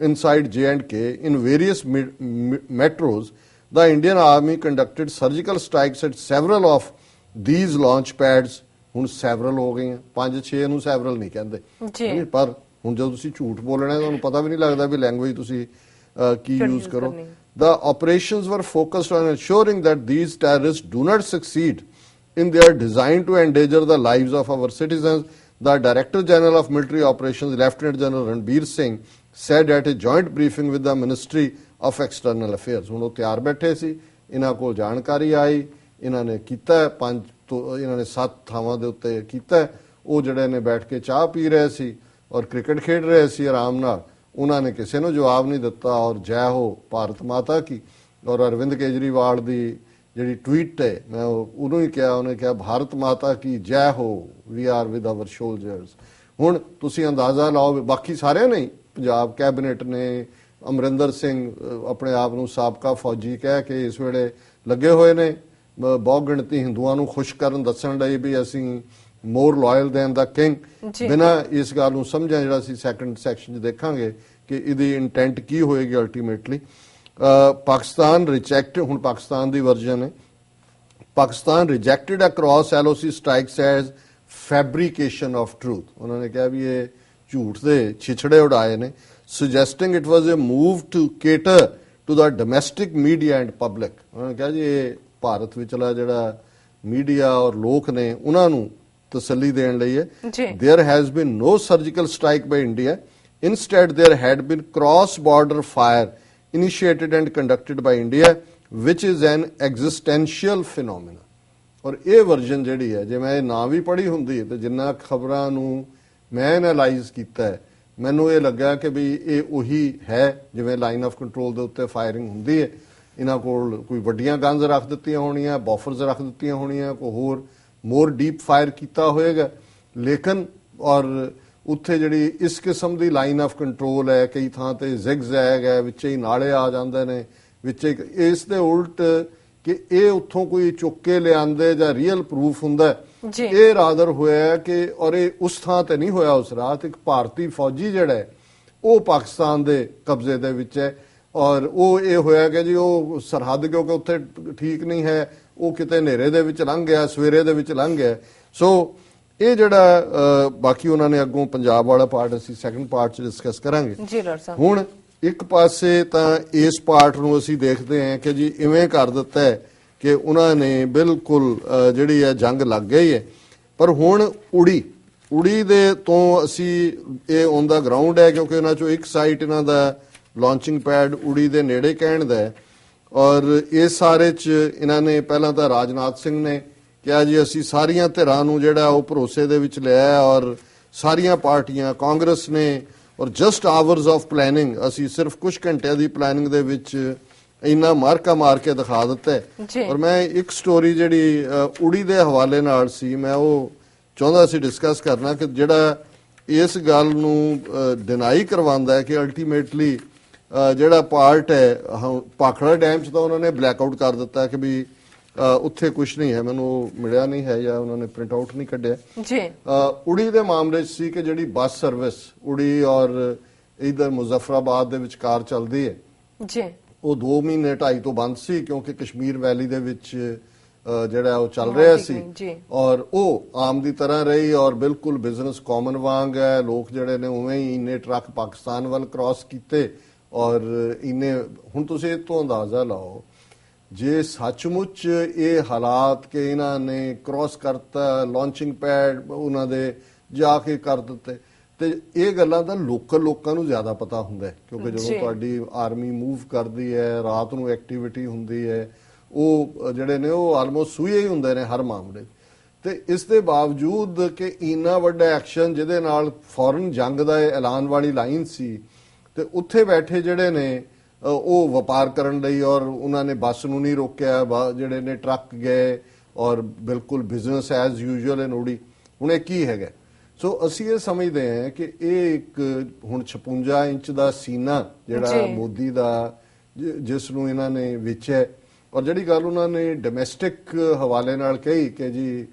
inside J&K in various mid- m- metros, the Indian Army conducted surgical strikes at several of these launch pads. ਹੁਣ several ਹੋ ਗਈਆਂ 5-6 ਨੂੰ several ਨਹੀਂ ਕਹਿੰਦੇ ਜੀ। ਪਰ ਹੁਣ ਜਦੋਂ ਤੁਸੀਂ ਝੂਠ ਬੋਲਣਾ ਹੈ, ਤੁਹਾਨੂੰ ਪਤਾ ਵੀ ਨਹੀਂ ਲੱਗਦਾ ਵੀ ਲੈਂਗੁਏਜ ਤੁਸੀਂ ਕੀ ਯੂਜ਼ ਕਰੋ। The operations were focused on ensuring that these terrorists do not succeed in their design to endanger the lives of our citizens. The Director General of Military Operations, Lieutenant General Ranbir Singh, said at a joint briefing with the Ministry of External Affairs. ਹੁਣ ਉਹ ਤਿਆਰ ਬੈਠੇ ਸੀ ਇਹਨਾਂ ਕੋਲ ਜਾਣਕਾਰੀ ਆਈ ਇਹਨਾਂ ਨੇ ਕੀਤਾ ਪੰਜ ਤੋਂ, ਇਹਨਾਂ ਨੇ ਸੱਤ ਥਾਵਾਂ ਦੇ ਉੱਤੇ ਕੀਤਾ ਉਹ ਜਿਹੜੇ ਨੇ ਬੈਠ ਕੇ ਚਾਹ ਪੀ ਰਹੇ ਸੀ ਔਰ ਕ੍ਰਿਕਟ ਖੇਡ ਰਹੇ ਸੀ ਆਰਾਮ ਨਾਲ, ਉਹਨਾਂ ਨੇ ਕਿਸੇ ਨੂੰ ਜਵਾਬ ਨਹੀਂ ਦਿੱਤਾ ਔਰ ਜੈ ਹੋ ਭਾਰਤ ਮਾਤਾ ਕੀ। ਔਰ ਅਰਵਿੰਦ ਕੇਜਰੀਵਾਲ ਦੀ ਜਿਹੜੀ ਟਵੀਟ ਹੈ, ਮੈਂ ਉਹਨੂੰ ਹੀ ਕਿਹਾ, ਉਹਨੇ ਕਿਹਾ, ਭਾਰਤ ਮਾਤਾ ਕੀ, ਜੈ ਹੋ, we are with our soldiers. ਹੁਣ ਤੁਸੀਂ ਅੰਦਾਜ਼ਾ ਲਾਓ, ਬਾਕੀ ਸਾਰਿਆਂ ਨੇ ਪੰਜਾਬ ਕੈਬਨਿਟ ਨੇ, ਅਮਰਿੰਦਰ ਸਿੰਘ ਆਪਣੇ ਆਪ ਨੂੰ ਸਾਬਕਾ ਫੌਜੀ ਕਹਿ ਕੇ ਇਸ ਵੇਲੇ ਲੱਗੇ ਹੋਏ ਨੇ। ਬਹੁ ਗਿਣਤੀ ਹਿੰਦੂਆਂ ਨੂੰ ਖੁਸ਼ ਕਰਨ ਦੱਸਣ ਲਈ ਵੀ ਅਸੀਂ more loyal than the king. ਬਿਨਾਂ ਇਸ ਗੱਲ ਨੂੰ ਸਮਝਿਆ ਜਿਹੜਾ ਅਸੀਂ ਸੈਕੰਡ ਸੈਕਸ਼ਨ 'ਚ ਦੇਖਾਂਗੇ ਕਿ ਇਹਦੀ ਇੰਟੈਂਟ ਕੀ ਹੋਏਗੀ ਅਲਟੀਮੇਟਲੀ ਪਾਕਿਸਤਾਨ ਰਿਜੈਕਟ ਹੁਣ ਪਾਕਿਸਤਾਨ ਦੀ ਵਰਜਨ ਹੈ। Pakistan rejected across LOC strikes as fabrication of truth ਉਹਨਾਂ ਨੇ ਕਿਹਾ ਵੀ ਇਹ ਝੂਠ ਦੇ ਛਿਛੜੇ ਉਡਾਏ ਨੇ। Suggesting it was a move to cater to the domestic media and public ਉਹਨਾਂ ਨੇ ਕਿਹਾ ਜੀ ਇਹ ਭਾਰਤ ਵਿਚਲਾ ਜਿਹੜਾ ਮੀਡੀਆ ਔਰ ਲੋਕ ਨੇ ਉਹਨਾਂ ਨੂੰ ਤਸੱਲੀ ਦੇਣ ਲਈ ਹੈ there has been no surgical strike by India. Instead, there had been cross border fire initiated and conducted by India, which is an existential phenomenon. ਔਰ ਇਹ ਵਰਜਨ ਜਿਹੜੀ ਹੈ ਜੇ ਮੈਂ ਇਹ ਨਾ ਵੀ ਪੜ੍ਹੀ ਹੁੰਦੀ ਤੇ ਜਿੰਨਾ ਖਬਰਾਂ ਨੂੰ ਮੈਂ ਐਨਾਲਾਈਜ਼ ਕੀਤਾ ਹੈ ਮੈਨੂੰ ਇਹ ਲੱਗਾ ਕਿ ਵੀ ਇਹ ਉਹੀ ਹੈ ਜਿਵੇਂ ਲਾਈਨ ਆਫ ਕੰਟਰੋਲ ਦੇ ਉੱਤੇ ਫਾਇਰਿੰਗ ਹੁੰਦੀ ਹੈ ਇਹਨਾਂ ਕੋਲ ਕੋਈ ਵੱਡੀਆਂ ਗਨਸ ਰੱਖ ਦਿੱਤੀਆਂ ਹੋਣੀਆਂ ਬਫਰਸ ਰੱਖ ਦਿੱਤੀਆਂ ਹੋਣੀਆਂ ਕੋਈ ਹੋਰ ਮੋਰ ਡੀਪ ਫਾਇਰ ਕੀਤਾ ਹੋਏਗਾ। ਲੇਕਿਨ ਔਰ ਉੱਥੇ ਜਿਹੜੀ ਇਸ ਕਿਸਮ ਦੀ ਲਾਈਨ ਆਫ ਕੰਟਰੋਲ ਹੈ ਕਈ ਥਾਂ ਤੇ ਜ਼ਿਗਜ਼ੈਗ ਹੈ ਵਿੱਚੇ ਹੀ ਨਾਲੇ ਆ ਜਾਂਦੇ ਨੇ ਵਿੱਚੇ ਇਸ ਦੇ ਉਲਟ ਕਿ ਇਹ ਉੱਥੋਂ ਕੋਈ ਚੁੱਕ ਕੇ ਲਿਆਂਦੇ ਜਾਂ ਰੀਅਲ ਪ੍ਰੂਫ ਹੁੰਦਾ। ਇਹ ਰਾਦਰ ਹੋਇਆ ਕਿ ਔਰ ਇਹ ਉਸ ਥਾਂ ਤੇ ਨਹੀਂ ਹੋਇਆ ਉਸ ਰਾਤ ਇੱਕ ਭਾਰਤੀ ਫੌਜੀ ਜਿਹੜਾ ਉਹ ਪਾਕਿਸਤਾਨ ਦੇ ਕਬਜ਼ੇ ਦੇ ਵਿੱਚ ਹੈ। ਔਰ ਉਹ ਇਹ ਹੋਇਆ ਕਿ ਜੀ ਉਹ ਸਰਹੱਦ ਕਿਉਂਕਿ ਉੱਥੇ ਠੀਕ ਨਹੀਂ ਹੈ ਉਹ ਕਿਤੇ ਹਨੇਰੇ ਦੇ ਵਿੱਚ ਲੰਘ ਗਿਆ ਸਵੇਰੇ ਦੇ ਵਿੱਚ ਲੰਘ ਗਿਆ। ਸੋ ਇਹ ਜਿਹੜਾ ਬਾਕੀ ਉਹਨਾਂ ਨੇ ਅੱਗੋਂ ਪੰਜਾਬ ਵਾਲਾ ਪਾਰਟ ਅਸੀਂ ਸੈਕੰਡ ਪਾਰਟ ਚ ਡਿਸਕਸ ਕਰਾਂਗੇ। ਜੀ ਡਾਕਟਰ ਸਾਹਿਬ। ਹੁਣ ਇੱਕ ਪਾਸੇ ਤਾਂ ਇਸ ਪਾਰਟ ਨੂੰ ਅਸੀਂ ਦੇਖਦੇ ਹਾਂ ਕਿ ਜੀ ਇਵੇਂ ਕਰ ਦਿੱਤਾ ਹੈ ਕਿ ਉਹਨਾਂ ਨੇ ਬਿਲਕੁਲ ਜਿਹੜੀ ਹੈ ਜੰਗ ਲੱਗ ਗਈ ਹੈ। ਪਰ ਹੁਣ ਉੜੀ ਉੜੀ ਦੇ ਤੋਂ ਅਸੀਂ ਇਹ ਔਨ ਦਾ ਗਰਾਊਂਡ ਹੈ ਕਿਉਂਕਿ ਉਹਨਾਂ ਚੋਂ ਇੱਕ ਸਾਈਟ ਇਹਨਾਂ ਦਾ ਲਾਂਚਿੰਗ ਪੈਡ ਉੜੀ ਦੇ ਨੇੜੇ ਕਹਿਣ ਦਾ ਔਰ ਇਸ ਸਾਰੇ ਚ ਇਹਨਾਂ ਨੇ ਪਹਿਲਾਂ ਤਾਂ ਰਾਜਨਾਥ ਸਿੰਘ ਨੇ ਕਿਹਾ ਜੀ ਅਸੀਂ ਸਾਰੀਆਂ ਧਿਰਾਂ ਨੂੰ ਜਿਹੜਾ ਉਹ ਭਰੋਸੇ ਦੇ ਵਿੱਚ ਲਿਆ ਔਰ ਸਾਰੀਆਂ ਪਾਰਟੀਆਂ ਕਾਂਗਰਸ ਨੇ ਔਰ ਜਸਟ ਆਵਰਸ ਆਫ ਪਲੈਨਿੰਗ ਅਸੀਂ ਸਿਰਫ ਕੁਝ ਘੰਟਿਆਂ ਦੀ ਪਲੈਨਿੰਗ ਦੇ ਵਿੱਚ ਇੰਨਾ ਮਾਰਕਾ ਮਾਰ ਕੇ ਦਿਖਾ ਦਿੱਤਾ ਔਰ ਮੈਂ ਇੱਕ ਸਟੋਰੀ ਜਿਹੜੀ ਉੜੀ ਦੇ ਹਵਾਲੇ ਨਾਲ ਸੀ ਮੈਂ ਉਹ ਚਾਹੁੰਦਾ ਸੀ ਡਿਸਕਸ ਕਰਨਾ ਕਿ ਜਿਹੜਾ ਇਸ ਗੱਲ ਨੂੰ ਡਿਨਾਈ ਕਰਵਾਉਂਦਾ ਹੈ ਕਿ ਅਲਟੀਮੇਟਲੀ ਜਿਹੜਾ ਪਾਰਟ ਹੈ ਪਾਖੜਾ ਡੈਮ 'ਚ ਤਾਂ ਉਹਨਾਂ ਨੇ ਬਲੈਕ ਆਊਟ ਕਰ ਦਿੱਤਾ ਕਿ ਵੀ ਉੱਥੇ ਕੁਝ ਨਹੀਂ ਹੈ ਮੈਨੂੰ ਮਿਲਿਆ ਨਹੀਂ ਹੈ ਜਾਂ ਉਹਨਾਂ ਨੇ ਪ੍ਰਿੰਟ ਆਊਟ ਨਹੀਂ ਕੱਢਿਆ। ਜੀ। ਉੜੀ ਦੇ ਮਾਮਲੇ 'ਚ ਸੀ ਕਿ ਜਿਹੜੀ ਬੱਸ ਸਰਵਿਸ ਉੜੀ ਔਰ ਇਧਰ ਮੁਜ਼ੱਫਰਾਬਾਦ ਦੇ ਵਿਚਕਾਰ ਚੱਲਦੀ ਹੈ ਜੀ। ਉਹ 2 ਮਹੀਨੇ ਢਾਈ ਤੋਂ ਬੰਦ ਸੀ ਕਿਉਂਕਿ ਕਸ਼ਮੀਰ ਵੈਲੀ ਦੇ ਵਿੱਚ ਜਿਹੜਾ ਉਹ ਚੱਲ ਰਿਹਾ ਸੀ। ਔਰ ਉਹ ਆਮ ਦੀ ਤਰ੍ਹਾਂ ਰਹੀ ਔਰ ਬਿਲਕੁਲ ਬਿਜ਼ਨਸ ਕਾਮਨ ਵਾਂਗ ਹੈ। ਲੋਕ ਜਿਹੜੇ ਨੇ ਉਵੇਂ ਹੀ ਇੰਨੇ ਟਰੱਕ ਪਾਕਿਸਤਾਨ ਵੱਲ ਕ੍ਰਾਸ ਕੀਤੇ ਔਰ ਇੰਨੇ ਹੁਣ ਤੁਸੀਂ ਇਹ ਤੋਂ ਅੰਦਾਜ਼ਾ ਲਾਓ ਜੇ ਸੱਚਮੁੱਚ ਇਹ ਹਾਲਾਤ ਕਿ ਇਹਨਾਂ ਨੇ ਕ੍ਰਾਸ ਕਰਤਾ ਲਾਂਚਿੰਗ ਪੈਡ ਉਹਨਾਂ ਦੇ ਜਾ ਕੇ ਕਰ ਦਿੱਤੇ ਤੇ ਇਹ ਗੱਲਾਂ ਦਾ ਲੋਕਲ ਲੋਕਾਂ ਨੂੰ ਜ਼ਿਆਦਾ ਪਤਾ ਹੁੰਦਾ ਕਿਉਂਕਿ ਜਦੋਂ। ਤੁਹਾਡੀ ਆਰਮੀ ਮੂਵ ਕਰਦੀ ਹੈ ਰਾਤ ਨੂੰ ਐਕਟੀਵਿਟੀ ਹੁੰਦੀ ਹੈ ਉਹ ਜਿਹੜੇ ਨੇ ਉਹ ਆਲਮੋਸਟ ਸੂਏ ਹੀ ਹੁੰਦੇ ਨੇ ਹਰ ਮਾਮਲੇ। ਤੇ ਇਸ ਦੇ ਬਾਵਜੂਦ ਕਿ ਇੰਨਾ ਵੱਡਾ ਐਕਸ਼ਨ ਜਿਹਦੇ ਨਾਲ ਫੌਰਨ ਜੰਗ ਦਾ ਇਹ ਐਲਾਨ ਵਾਲੀ ਲਾਈਨ ਸੀ ਤੇ ਉੱਥੇ ਬੈਠੇ ਜਿਹੜੇ ਨੇ ਉਹ ਵਪਾਰ ਕਰਨ ਲਈ ਔਰ ਉਹਨਾਂ ਨੇ ਬੱਸ ਨੂੰ ਨਹੀਂ ਰੋਕਿਆ ਜਿਹੜੇ ਨੇ ਟਰੱਕ ਗਏ ਔਰ ਬਿਲਕੁਲ business as usual in Uri ਹੁਣ ਇਹ ਕੀ ਹੈਗਾ? ਸੋ ਅਸੀਂ ਇਹ ਸਮਝਦੇ ਹਾਂ ਕਿ ਇਹ ਇੱਕ ਹੁਣ 56 ਇੰਚ ਦਾ ਸੀਨਾ ਜਿਹੜਾ। ਮੋਦੀ ਦਾ ਜਿਸ ਨੂੰ ਇਹਨਾਂ ਨੇ ਵੇਚਿਆ ਔਰ ਜਿਹੜੀ ਗੱਲ ਉਹਨਾਂ ਨੇ ਡੋਮੈਸਟਿਕ ਹਵਾਲੇ ਨਾਲ ਕਹੀ ਕਿ ਜੀ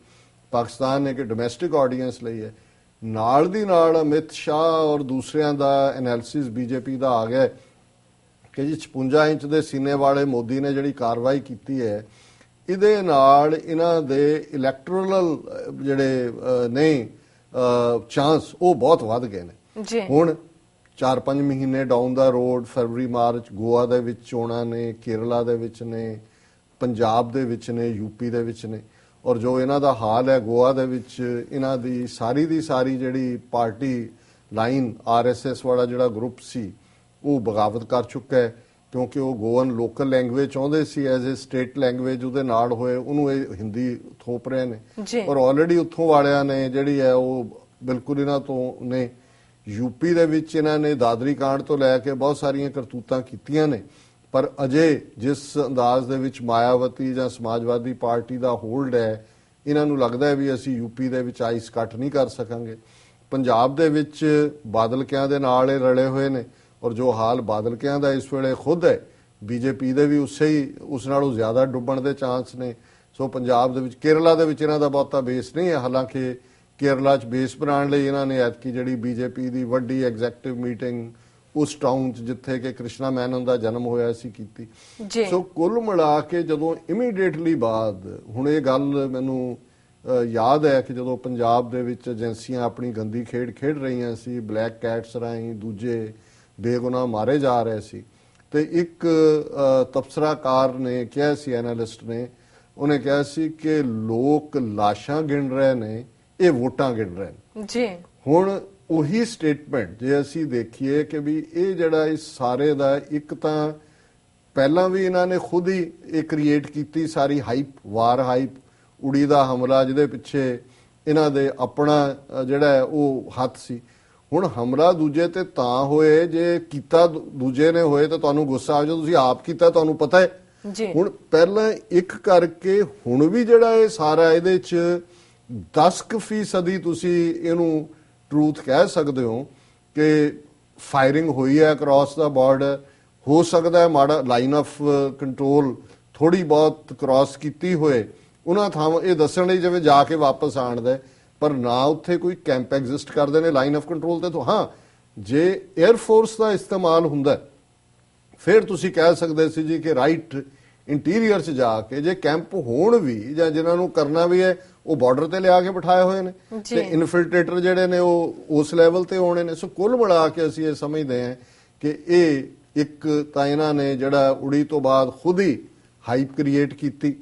ਪਾਕਿਸਤਾਨ ਨੇ ਕਿ ਡੋਮੈਸਟਿਕ ਆਡੀਅנס ਲਈ ਹੈ ਨਾਲ ਦੀ ਨਾਲ ਅਮਿਤ ਸ਼ਾਹ ਔਰ ਦੂਸਰਿਆਂ ਦਾ ਐਨਾਲਿਸਿਸ ਬੀਜੇਪੀ ਦਾ ਆ ਗਿਆ ਕਿ ਜੀ 56 ਇੰਚ ਦੇ ਸੀਨੇ ਵਾਲੇ ਮੋਦੀ ਨੇ ਜਿਹੜੀ ਕਾਰਵਾਈ ਕੀਤੀ ਹੈ ਇਹਦੇ ਨਾਲ ਇਹਨਾਂ ਦੇ ਇਲੈਕਟੋਰਲ ਜਿਹੜੇ ਨੇ ਚਾਂਸ ਉਹ ਬਹੁਤ ਵੱਧ ਗਏ ਨੇ। ਜੀ। ਹੁਣ 4-5 ਮਹੀਨੇ ਡਾਊਨ ਦਾ ਰੋਡ ਫਰਵਰੀ ਮਾਰਚ ਗੋਆ ਦੇ ਵਿੱਚ ਚੋਣਾਂ ਨੇ ਕੇਰਲਾ ਦੇ ਵਿੱਚ ਨੇ ਪੰਜਾਬ ਦੇ ਵਿੱਚ ਨੇ ਯੂਪੀ ਦੇ ਵਿੱਚ ਨੇ। ਔਰ ਜੋ ਇਹਨਾਂ ਦਾ ਹਾਲ ਹੈ ਗੋਆ ਦੇ ਵਿੱਚ ਇਹਨਾਂ ਦੀ ਸਾਰੀ ਦੀ ਸਾਰੀ ਜਿਹੜੀ ਪਾਰਟੀ ਲਾਈਨ ਆਰਐਸਐਸ ਵਾਲਾ ਜਿਹੜਾ ਗਰੁੱਪ ਸੀ ਉਹ ਬਗਾਵਤ ਕਰ ਚੁੱਕਾ ਹੈ ਕਿਉਂਕਿ ਉਹ ਗੋਅਨ ਲੋਕਲ ਲੈਂਗੁਏਜ ਚਾਹੁੰਦੇ ਸੀ ਐਜ਼ ਅ ਸਟੇਟ ਲੈਂਗੁਏਜ ਉਹਦੇ ਨਾਲ ਹੋਏ ਉਹਨੂੰ ਇਹ ਹਿੰਦੀ ਥੋਪ ਰਹੇ ਨੇ। ਔਰ ਆਲਰੇਡੀ ਉੱਥੋਂ ਵਾਲਿਆਂ ਨੇ ਜਿਹੜੀ ਹੈ ਉਹ ਬਿਲਕੁਲ ਇਹਨਾਂ ਤੋਂ ਨੇ ਯੂਪੀ ਦੇ ਵਿੱਚ ਇਹਨਾਂ ਨੇ ਦਾਦਰੀ ਕਾਂਡ ਤੋਂ ਲੈ ਕੇ ਬਹੁਤ ਸਾਰੀਆਂ ਕਰਤੂਤਾਂ ਕੀਤੀਆਂ ਨੇ ਪਰ ਅਜੇ ਜਿਸ ਅੰਦਾਜ਼ ਦੇ ਵਿੱਚ ਮਾਇਆਵਤੀ ਜਾਂ ਸਮਾਜਵਾਦੀ ਪਾਰਟੀ ਦਾ ਹੋਲਡ ਹੈ, ਇਹਨਾਂ ਨੂੰ ਲੱਗਦਾ ਹੈ ਵੀ ਅਸੀਂ ਯੂਪੀ ਦੇ ਵਿੱਚ ਆਈਸ ਕੱਟ ਨਹੀਂ ਕਰ ਸਕਾਂਗੇ। ਪੰਜਾਬ ਦੇ ਵਿੱਚ ਬਾਦਲਕਿਆਂ ਦੇ ਨਾਲ ਇਹ ਰਲੇ ਹੋਏ ਨੇ ਔਰ ਜੋ ਹਾਲ ਬਾਦਲਕਿਆਂ ਦਾ ਇਸ ਵੇਲੇ ਖੁਦ ਹੈ ਬੀਜੇਪੀ ਦੇ ਵੀ ਉਸੇ ਹੀ, ਉਸ ਨਾਲੋਂ ਜ਼ਿਆਦਾ ਡੁੱਬਣ ਦੇ ਚਾਂਸ ਨੇ। ਸੋ ਪੰਜਾਬ ਦੇ ਵਿੱਚ, ਕੇਰਲਾ ਦੇ ਵਿੱਚ ਇਹਨਾਂ ਦਾ ਬਹੁਤਾ ਬੇਸ ਨਹੀਂ ਹੈ। ਹਾਲਾਂਕਿ ਕੇਰਲਾ 'ਚ ਬੇਸ ਬਣਾਉਣ ਲਈ ਇਹਨਾਂ ਨੇ ਐਤਕੀ ਜਿਹੜੀ ਬੀਜੇਪੀ ਦੀ ਵੱਡੀ ਐਗਜ਼ੈਕਟਿਵ ਮੀਟਿੰਗ ਉਸ ਟਾਊਨ 'ਚ ਜਿੱਥੇ ਕਿ ਕ੍ਰਿਸ਼ਨਾ ਮੈਨਨ ਦਾ ਜਨਮ ਹੋਇਆ ਸੀ ਕੀਤੀ। ਸੋ ਕੁੱਲ ਮਿਲਾ ਕੇ ਜਦੋਂ ਇਮੀਡੀਏਟਲੀ ਬਾਅਦ ਹੁਣ ਇਹ ਗੱਲ ਮੈਨੂੰ ਯਾਦ ਹੈ ਕਿ ਜਦੋਂ ਪੰਜਾਬ ਦੇ ਵਿੱਚ ਏਜੰਸੀਆਂ ਆਪਣੀ ਗੰਦੀ ਖੇਡ ਖੇਡ ਰਹੀਆਂ ਸੀ ਬਲੈਕ ਕੈਟਸ ਰਾਹੀਂ ਦੂਜੇ ਬੇਗੁਨਾਹ ਮਾਰੇ ਜਾ ਰਹੇ ਸੀ। ਤੇ ਇੱਕ ਤਬਸਰਾਕਾਰ ਨੇ ਕਿਹਾ ਸੀ ਐਨਾਲਿਸਟ ਨੇ ਉਹਨੇ ਕਿਹਾ ਸੀ ਕਿ ਲੋਕ ਲਾਸ਼ਾਂ ਗਿਣ ਰਹੇ ਨੇ ਇਹ ਵੋਟਾਂ ਗਿਣ ਰਹੇ ਨੇ। ਜੀ। ਹੁਣ ਉਹੀ ਸਟੇਟਮੈਂਟ ਜੇ ਅਸੀਂ ਦੇਖੀਏ ਕਿ ਵੀ ਇਹ ਜਿਹੜਾ ਇਸ ਸਾਰੇ ਦਾ ਇੱਕ ਤਾਂ ਪਹਿਲਾਂ ਵੀ ਇਹਨਾਂ ਨੇ ਖੁਦ ਹੀ ਇਹ ਕ੍ਰੀਏਟ ਕੀਤੀ ਸਾਰੀ ਹਾਈਪ ਵਾਰ ਹਾਈਪ ਉੜੀ ਦਾ ਹਮਲਾ ਜਿਹਦੇ ਪਿੱਛੇ ਇਹਨਾਂ ਦੇ ਆਪਣਾ ਜਿਹੜਾ ਹੈ ਉਹ ਹੱਥ ਸੀ। ਹੁਣ ਹਮਲਾ ਦੂਜੇ ਤੇ ਤਾਂ ਹੋਏ ਜੇ ਕੀਤਾ ਦੂਜੇ ਨੇ ਹੋਏ ਤਾਂ ਤੁਹਾਨੂੰ ਗੁੱਸਾ ਆ ਜਾ ਤੁਸੀਂ ਆਪ ਕੀਤਾ ਤੁਹਾਨੂੰ ਪਤਾ ਹੈ। ਜੀ। ਹੁਣ ਪਹਿਲਾਂ ਇੱਕ ਕਰਕੇ ਹੁਣ ਵੀ ਜਿਹੜਾ ਇਹ ਸਾਰਾ ਇਹਦੇ ਚ 10% ਫੀਸਦੀ ਤੁਸੀਂ ਇਹਨੂੰ ਟਰੂਥ ਕਹਿ ਸਕਦੇ ਹੋ ਕਿ ਫਾਇਰਿੰਗ ਹੋਈ ਹੈ ਅਕ੍ਰੋਸ ਦਾ ਬਾਰਡਰ ਹੋ ਸਕਦਾ ਹੈ ਮਾੜਾ ਲਾਈਨ ਆਫ ਕੰਟਰੋਲ ਥੋੜੀ ਬਹੁਤ ਕ੍ਰਾਸ ਕੀਤੀ ਹੋਏ। ਉਹਨਾਂ ਥਾਂ ਇਹ ਦੱਸਣ ਲਈ ਜਿਵੇਂ ਜਾ ਕੇ ਵਾਪਸ ਆਣਦਾ ਹੈ, ਪਰ ਨਾ ਉੱਥੇ ਕੋਈ ਕੈਂਪ ਐਗਜ਼ਿਸਟ ਕਰਦੇ ਨੇ ਲਾਈਨ ਆਫ ਕੰਟਰੋਲ ਤੇ ਤੋਂ ਹਾਂ ਜੇ 에ਅਰ ਫੋਰਸ ਦਾ ਇਸਤੇਮਾਲ ਹੁੰਦਾ ਫਿਰ ਤੁਸੀਂ ਕਹਿ ਸਕਦੇ ਸੀ ਜੀ ਕਿ ਰਾਈਟ ਇੰਟੀਰੀਅਰ 'ਚ ਜਾ ਕੇ ਜੇ ਕੈਂਪ ਹੋਣ ਵੀ ਜਾਂ ਜਿਨ੍ਹਾਂ ਨੂੰ ਕਰਨਾ ਵੀ ਹੈ ਉਹ ਬਾਰਡਰ ਤੇ ਲਿਆ ਕੇ ਬਿਠਾਏ ਹੋਏ ਨੇ। ਤੇ ਇਨਫਿਲਟ੍ਰੇਟਰ ਜਿਹੜੇ ਨੇ ਉਹ ਉਸ ਲੈਵਲ ਤੇ ਹੋਣੇ ਨੇ। ਸੋ ਕੁੱਲ ਮਿਲਾ ਕੇ ਅਸੀਂ ਇਹ ਸਮਝਦੇ ਹਾਂ ਕਿ ਇਹ ਇੱਕ ਤਾਂ ਇਹਨਾਂ ਨੇ ਜਿਹੜਾ ਉੜੀ ਤੋਂ ਬਾਅਦ ਖੁਦ ਹੀ ਹਾਈਪ ਕ੍ਰੀਏਟ ਕੀਤੀ।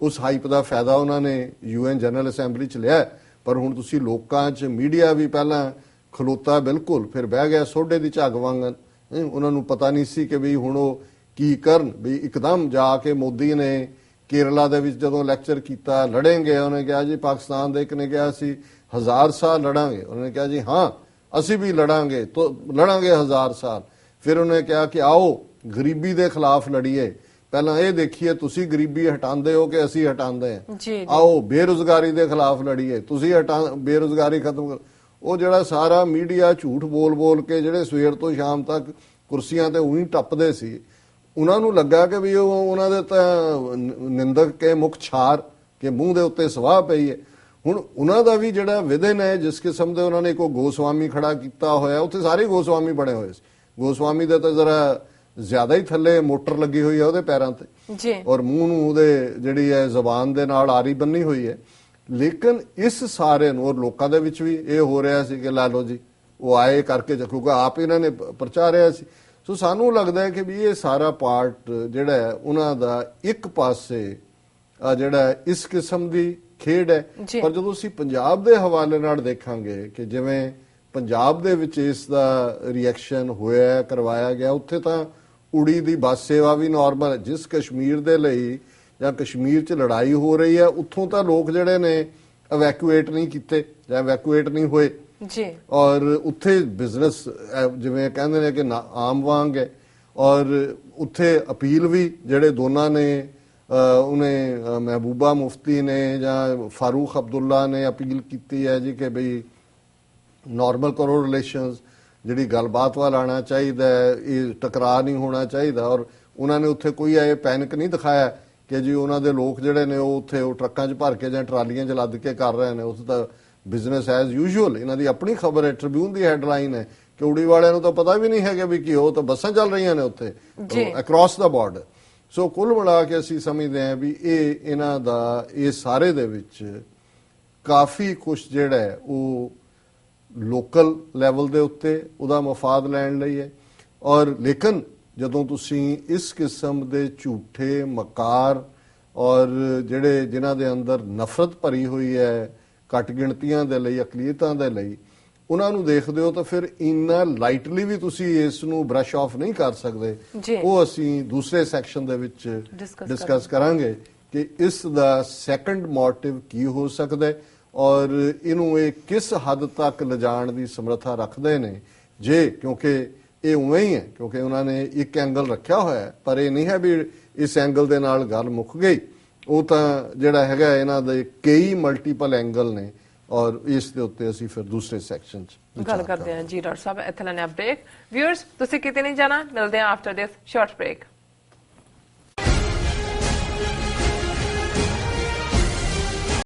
ਉਸ ਹਾਈਪ ਦਾ ਫਾਇਦਾ ਉਹਨਾਂ ਨੇ ਯੂਐਨ ਜਨਰਲ ਅਸੈਂਬਲੀ ਚ ਲਿਆ। ਪਰ ਹੁਣ ਤੁਸੀਂ ਲੋਕਾਂ 'ਚ ਮੀਡੀਆ ਵੀ ਪਹਿਲਾਂ ਖਲੋਤਾ ਬਿਲਕੁਲ ਫਿਰ ਬਹਿ ਗਿਆ ਸੋਡੇ ਦੀ ਝੱਗ ਵਾਂਗਨ ਹੈਂ, ਉਹਨਾਂ ਨੂੰ ਪਤਾ ਨਹੀਂ ਸੀ ਕਿ ਵੀ ਹੁਣ ਉਹ ਕੀ ਕਰਨ। ਵੀ ਇੱਕਦਮ ਜਾ ਕੇ ਮੋਦੀ ਨੇ ਕੇਰਲਾ ਦੇ ਵਿੱਚ ਜਦੋਂ ਲੈਕਚਰ ਕੀਤਾ ਲੜेंगे ਉਹਨੇ ਕਿਹਾ ਜੀ ਪਾਕਿਸਤਾਨ ਦੇ ਇੱਕ ਨੇ ਕਿਹਾ ਸੀ ਹਜ਼ਾਰ ਸਾਲ ਲੜਾਂਗੇ। ਉਹਨੇ ਕਿਹਾ ਜੀ ਹਾਂ ਅਸੀਂ ਵੀ ਲੜਾਂਗੇ ਤੋਂ ਲੜਾਂਗੇ ਹਜ਼ਾਰ ਸਾਲ। ਫਿਰ ਉਹਨੇ ਕਿਹਾ ਕਿ ਆਓ ਗਰੀਬੀ ਦੇ ਖਿਲਾਫ ਲੜੀਏ। ਪਹਿਲਾਂ ਇਹ ਦੇਖੀਏ ਤੁਸੀਂ ਗਰੀਬੀ ਹਟਾਉਂਦੇ ਹੋ ਕਿ ਅਸੀਂ ਹਟਾਉਂਦੇ ਹਾਂ। ਆਓ ਬੇਰੁਜ਼ਗਾਰੀ ਦੇ ਖਿਲਾਫ ਲੜੀਏ। ਤੁਸੀਂ ਹਟਾ ਬੇਰੁਜ਼ਗਾਰੀ ਖਤਮ ਕਰੋ। ਉਹ ਜਿਹੜਾ ਸਾਰਾ ਮੀਡੀਆ ਝੂਠ ਬੋਲ ਬੋਲ ਕੇ ਜਿਹੜੇ ਸਵੇਰ ਤੋਂ ਸ਼ਾਮ ਤੱਕ ਕੁਰਸੀਆਂ ਤੇ ਉਹੀ ਟੱਪਦੇ ਸੀ ਉਹਨਾਂ ਨੂੰ ਲੱਗਾ ਕਿ ਵੀ ਉਹ ਉਹਨਾਂ ਦੇ ਤਾਂ ਨਿੰਦਕ ਕੇ ਮੁਖ ਛਾਰ ਕੇ ਮੂੰਹ ਦੇ ਉੱਤੇ ਸਵਾਹ ਪਈ ਹੈ। ਹੁਣ ਉਹਨਾਂ ਦਾ ਵੀ ਜਿਹੜਾ ਵਿਦਨ ਹੈ ਜਿਸ ਕਿਸਮ ਦੇ ਉਹਨਾਂ ਨੇ ਕੋ ਗੋਸਵਾਮੀ ਖੜਾ ਕੀਤਾ ਹੋਇਆ ਉੱਥੇ ਸਾਰੇ ਗੋਸਵਾਮੀ ਬਣੇ ਹੋਏ ਸੀ। ਗੋਸਵਾਮੀ ਦਾ ਤਾਂ ਜ਼ਰਾ ਜ਼ਿਆਦਾ ਹੀ ਥੱਲੇ ਮੋਟਰ ਲੱਗੀ ਹੋਈ ਹੈ ਉਹਦੇ ਪੈਰਾਂ ਤੇ। ਜੀ। ਔਰ ਮੂੰਹ ਨੂੰ ਉਹਦੇ ਜਿਹੜੀ ਹੈ ਜ਼ਬਾਨ ਦੇ ਨਾਲ ਆਰੀ ਬੰਨੀ ਹੋਈ ਹੈ। ਲੇਕਿਨ ਇਸ ਸਾਰੇ ਨੂੰ ਔਰ ਲੋਕਾਂ ਦੇ ਵਿੱਚ ਵੀ ਇਹ ਹੋ ਰਿਹਾ ਸੀ ਕਿ ਲਾ ਲਓ ਜੀ ਉਹ ਆਏ ਕਰਕੇ ਕਿਉਂਕਿ ਆਪ ਇਹਨਾਂ ਨੇ ਪ੍ਰਚਾਰਿਆ ਸੀ। ਸੋ ਸਾਨੂੰ ਲੱਗਦਾ ਹੈ ਕਿ ਵੀ ਇਹ ਸਾਰਾ ਪਾਰਟ ਜਿਹੜਾ ਹੈ ਉਹਨਾਂ ਦਾ ਇੱਕ ਪਾਸੇ ਆ ਜਿਹੜਾ ਇਸ ਕਿਸਮ ਦੀ ਖੇਡ ਹੈ। ਪਰ ਜਦੋਂ ਅਸੀਂ ਪੰਜਾਬ ਦੇ ਹਵਾਲੇ ਨਾਲ ਦੇਖਾਂਗੇ ਕਿ ਜਿਵੇਂ ਪੰਜਾਬ ਦੇ ਵਿੱਚ ਇਸ ਦਾ ਰਿਐਕਸ਼ਨ ਹੋਇਆ ਕਰਵਾਇਆ ਗਿਆ ਉੱਥੇ ਤਾਂ ਉੜੀ ਦੀ ਬੱਸ ਸੇਵਾ ਵੀ ਨਾਰਮਲ ਹੈ। ਜਿਸ ਕਸ਼ਮੀਰ ਦੇ ਲਈ ਜਾਂ ਕਸ਼ਮੀਰ 'ਚ ਲੜਾਈ ਹੋ ਰਹੀ ਹੈ ਉੱਥੋਂ ਤਾਂ ਲੋਕ ਜਿਹੜੇ ਨੇ ਇਵੈਕੂਏਟ ਨਹੀਂ ਕੀਤੇ ਜਾਂ ਇਵੈਕੂਏਟ ਨਹੀਂ ਹੋਏ। ਜੀ। ਔਰ ਉੱਥੇ ਬਿਜ਼ਨਸ ਜਿਵੇਂ ਕਹਿੰਦੇ ਨੇ ਕਿ ਨਾ- ਆਮ ਵਾਂਗ ਹੈ। ਔਰ ਉੱਥੇ ਅਪੀਲ ਵੀ ਜਿਹੜੇ ਦੋਨਾਂ ਨੇ ਉਹਨੇ ਮਹਿਬੂਬਾ ਮੁਫਤੀ ਨੇ ਜਾਂ ਫਾਰੂਖ ਅਬਦੁੱਲਾ ਨੇ ਅਪੀਲ ਕੀਤੀ ਹੈ ਜੀ ਕਿ ਬਈ ਨਾਰਮਲ ਕਰੋ ਰਿਲੇਸ਼ਨਸ ਜਿਹੜੀ ਗੱਲਬਾਤ ਵੱਲ ਆਉਣਾ ਚਾਹੀਦਾ ਇਹ ਟਕਰਾਅ ਨਹੀਂ ਹੋਣਾ ਚਾਹੀਦਾ। ਔਰ ਉਹਨਾਂ ਨੇ ਉੱਥੇ ਕੋਈ ਇਹ ਪੈਨਿਕ ਨਹੀਂ ਦਿਖਾਇਆ ਕਿ ਜੀ ਉਹਨਾਂ ਦੇ ਲੋਕ ਜਿਹੜੇ ਨੇ ਉਹ ਉੱਥੇ ਉਹ ਟਰੱਕਾਂ 'ਚ ਭਰ ਕੇ ਜਾਂ ਟਰਾਲੀਆਂ 'ਚ ਲੱਦ ਕੇ ਕਰ ਰਹੇ ਨੇ। ਉਸ ਦਾ ਬਿਜ਼ਨਸ ਐਜ਼ ਯੂਜੂਅਲ ਇਹਨਾਂ ਦੀ ਆਪਣੀ ਖਬਰ ਹੈ ਟ੍ਰਿਬਿਊਨ ਦੀ ਹੈਡਲਾਈਨ ਹੈ। ਕਿ ਉੜੀ ਵਾਲਿਆਂ ਨੂੰ ਤਾਂ ਪਤਾ ਵੀ ਨਹੀਂ ਹੈਗਾ ਵੀ ਕੀ ਉਹ ਤਾਂ ਬੱਸਾਂ ਚੱਲ ਰਹੀਆਂ ਨੇ ਉੱਥੇ। ਅਕ੍ਰੋਸ ਦਾ ਬਾਰਡਰ ਸੋ ਕੁੱਲ ਮਿਲਾ ਕੇ ਅਸੀਂ ਸਮਝਦੇ ਹਾਂ ਵੀ ਇਹ ਇਹਨਾਂ ਦਾ ਇਹ ਸਾਰੇ ਦੇ ਵਿੱਚ ਕਾਫੀ ਕੁਝ ਜਿਹੜਾ ਹੈ ਉਹ ਲੋਕਲ ਲੈਵਲ ਦੇ ਉੱਤੇ ਉਹਦਾ ਮਫਾਦ ਲੈਣ ਲਈ ਹੈ। ਔਰ ਲੇਕਿਨ ਜਦੋਂ ਤੁਸੀਂ ਇਸ ਕਿਸਮ ਦੇ ਝੂਠੇ ਮਕਾਰ ਔਰ ਜਿਹੜੇ ਜਿਨ੍ਹਾਂ ਦੇ ਅੰਦਰ ਨਫ਼ਰਤ ਭਰੀ ਹੋਈ ਹੈ ਘੱਟ ਗਿਣਤੀਆਂ ਦੇ ਲਈ ਅਕਲੀਅਤਾਂ ਦੇ ਲਈ ਉਹਨਾਂ ਨੂੰ ਦੇਖਦੇ ਹੋ ਤਾਂ ਫਿਰ ਇੰਨਾ ਲਾਈਟਲੀ ਵੀ ਤੁਸੀਂ ਇਸ ਨੂੰ ਬ੍ਰਸ਼ ਆਫ ਨਹੀਂ ਕਰ ਸਕਦੇ। ਉਹ ਅਸੀਂ ਦੂਸਰੇ ਸੈਕਸ਼ਨ ਦੇ ਵਿੱਚ ਡਿਸਕਸ ਕਰਾਂਗੇ। ਕਿ ਇਸ ਦਾ ਸੈਕੰਡ ਮੋਟਿਵ ਕੀ ਹੋ ਸਕਦਾ ਹੈ ਔਰ ਇਹਨੂੰ ਇਹ ਕਿਸ ਹੱਦ ਤੱਕ ਲਿਜਾਣ ਦੀ ਸਮਰੱਥਾ ਰੱਖਦੇ ਨੇ। ਜੇ ਕਿਉਂਕਿ ਇਹ ਉਵੇਂ ਹੀ ਹੈ ਕਿਉਂਕਿ ਉਹਨਾਂ ਨੇ ਇੱਕ ਐਂਗਲ ਰੱਖਿਆ ਹੋਇਆ ਪਰ ਇਹ ਨਹੀਂ ਹੈ ਵੀ ਇਸ ਐਂਗਲ ਦੇ ਨਾਲ ਗੱਲ ਮੁੱਕ ਗਈ। ਉਹ ਤਾਂ ਜਿਹੜਾ ਹੈਗਾ ਇਹਨਾਂ ਦੇ ਕਈ ਮਲਟੀਪਲ ਐਂਗਲ ਨੇ ਔਰ ਇਸ ਦੇ ਉੱਤੇ ਅਸੀਂ ਫਿਰ ਦੂਸਰੇ ਸੈਕਸ਼ਨ 'ਚ ਗੱਲ ਕਰਦੇ ਹਾਂ ਜੀ ਡਾਕਟਰ ਸਾਹਿਬ, ਇੱਥੇ ਲੈਣੇ ਬ੍ਰੇਕ ਵਿਊਅਰਸ ਤੁਸੀਂ ਕਿਤੇ ਨਹੀਂ ਜਾਣਾ? ਮਿਲਦੇ ਹਾਂ ਆਫਟਰ ਦਿਸ ਸ਼ਾਰਟ ਬ੍ਰੇਕ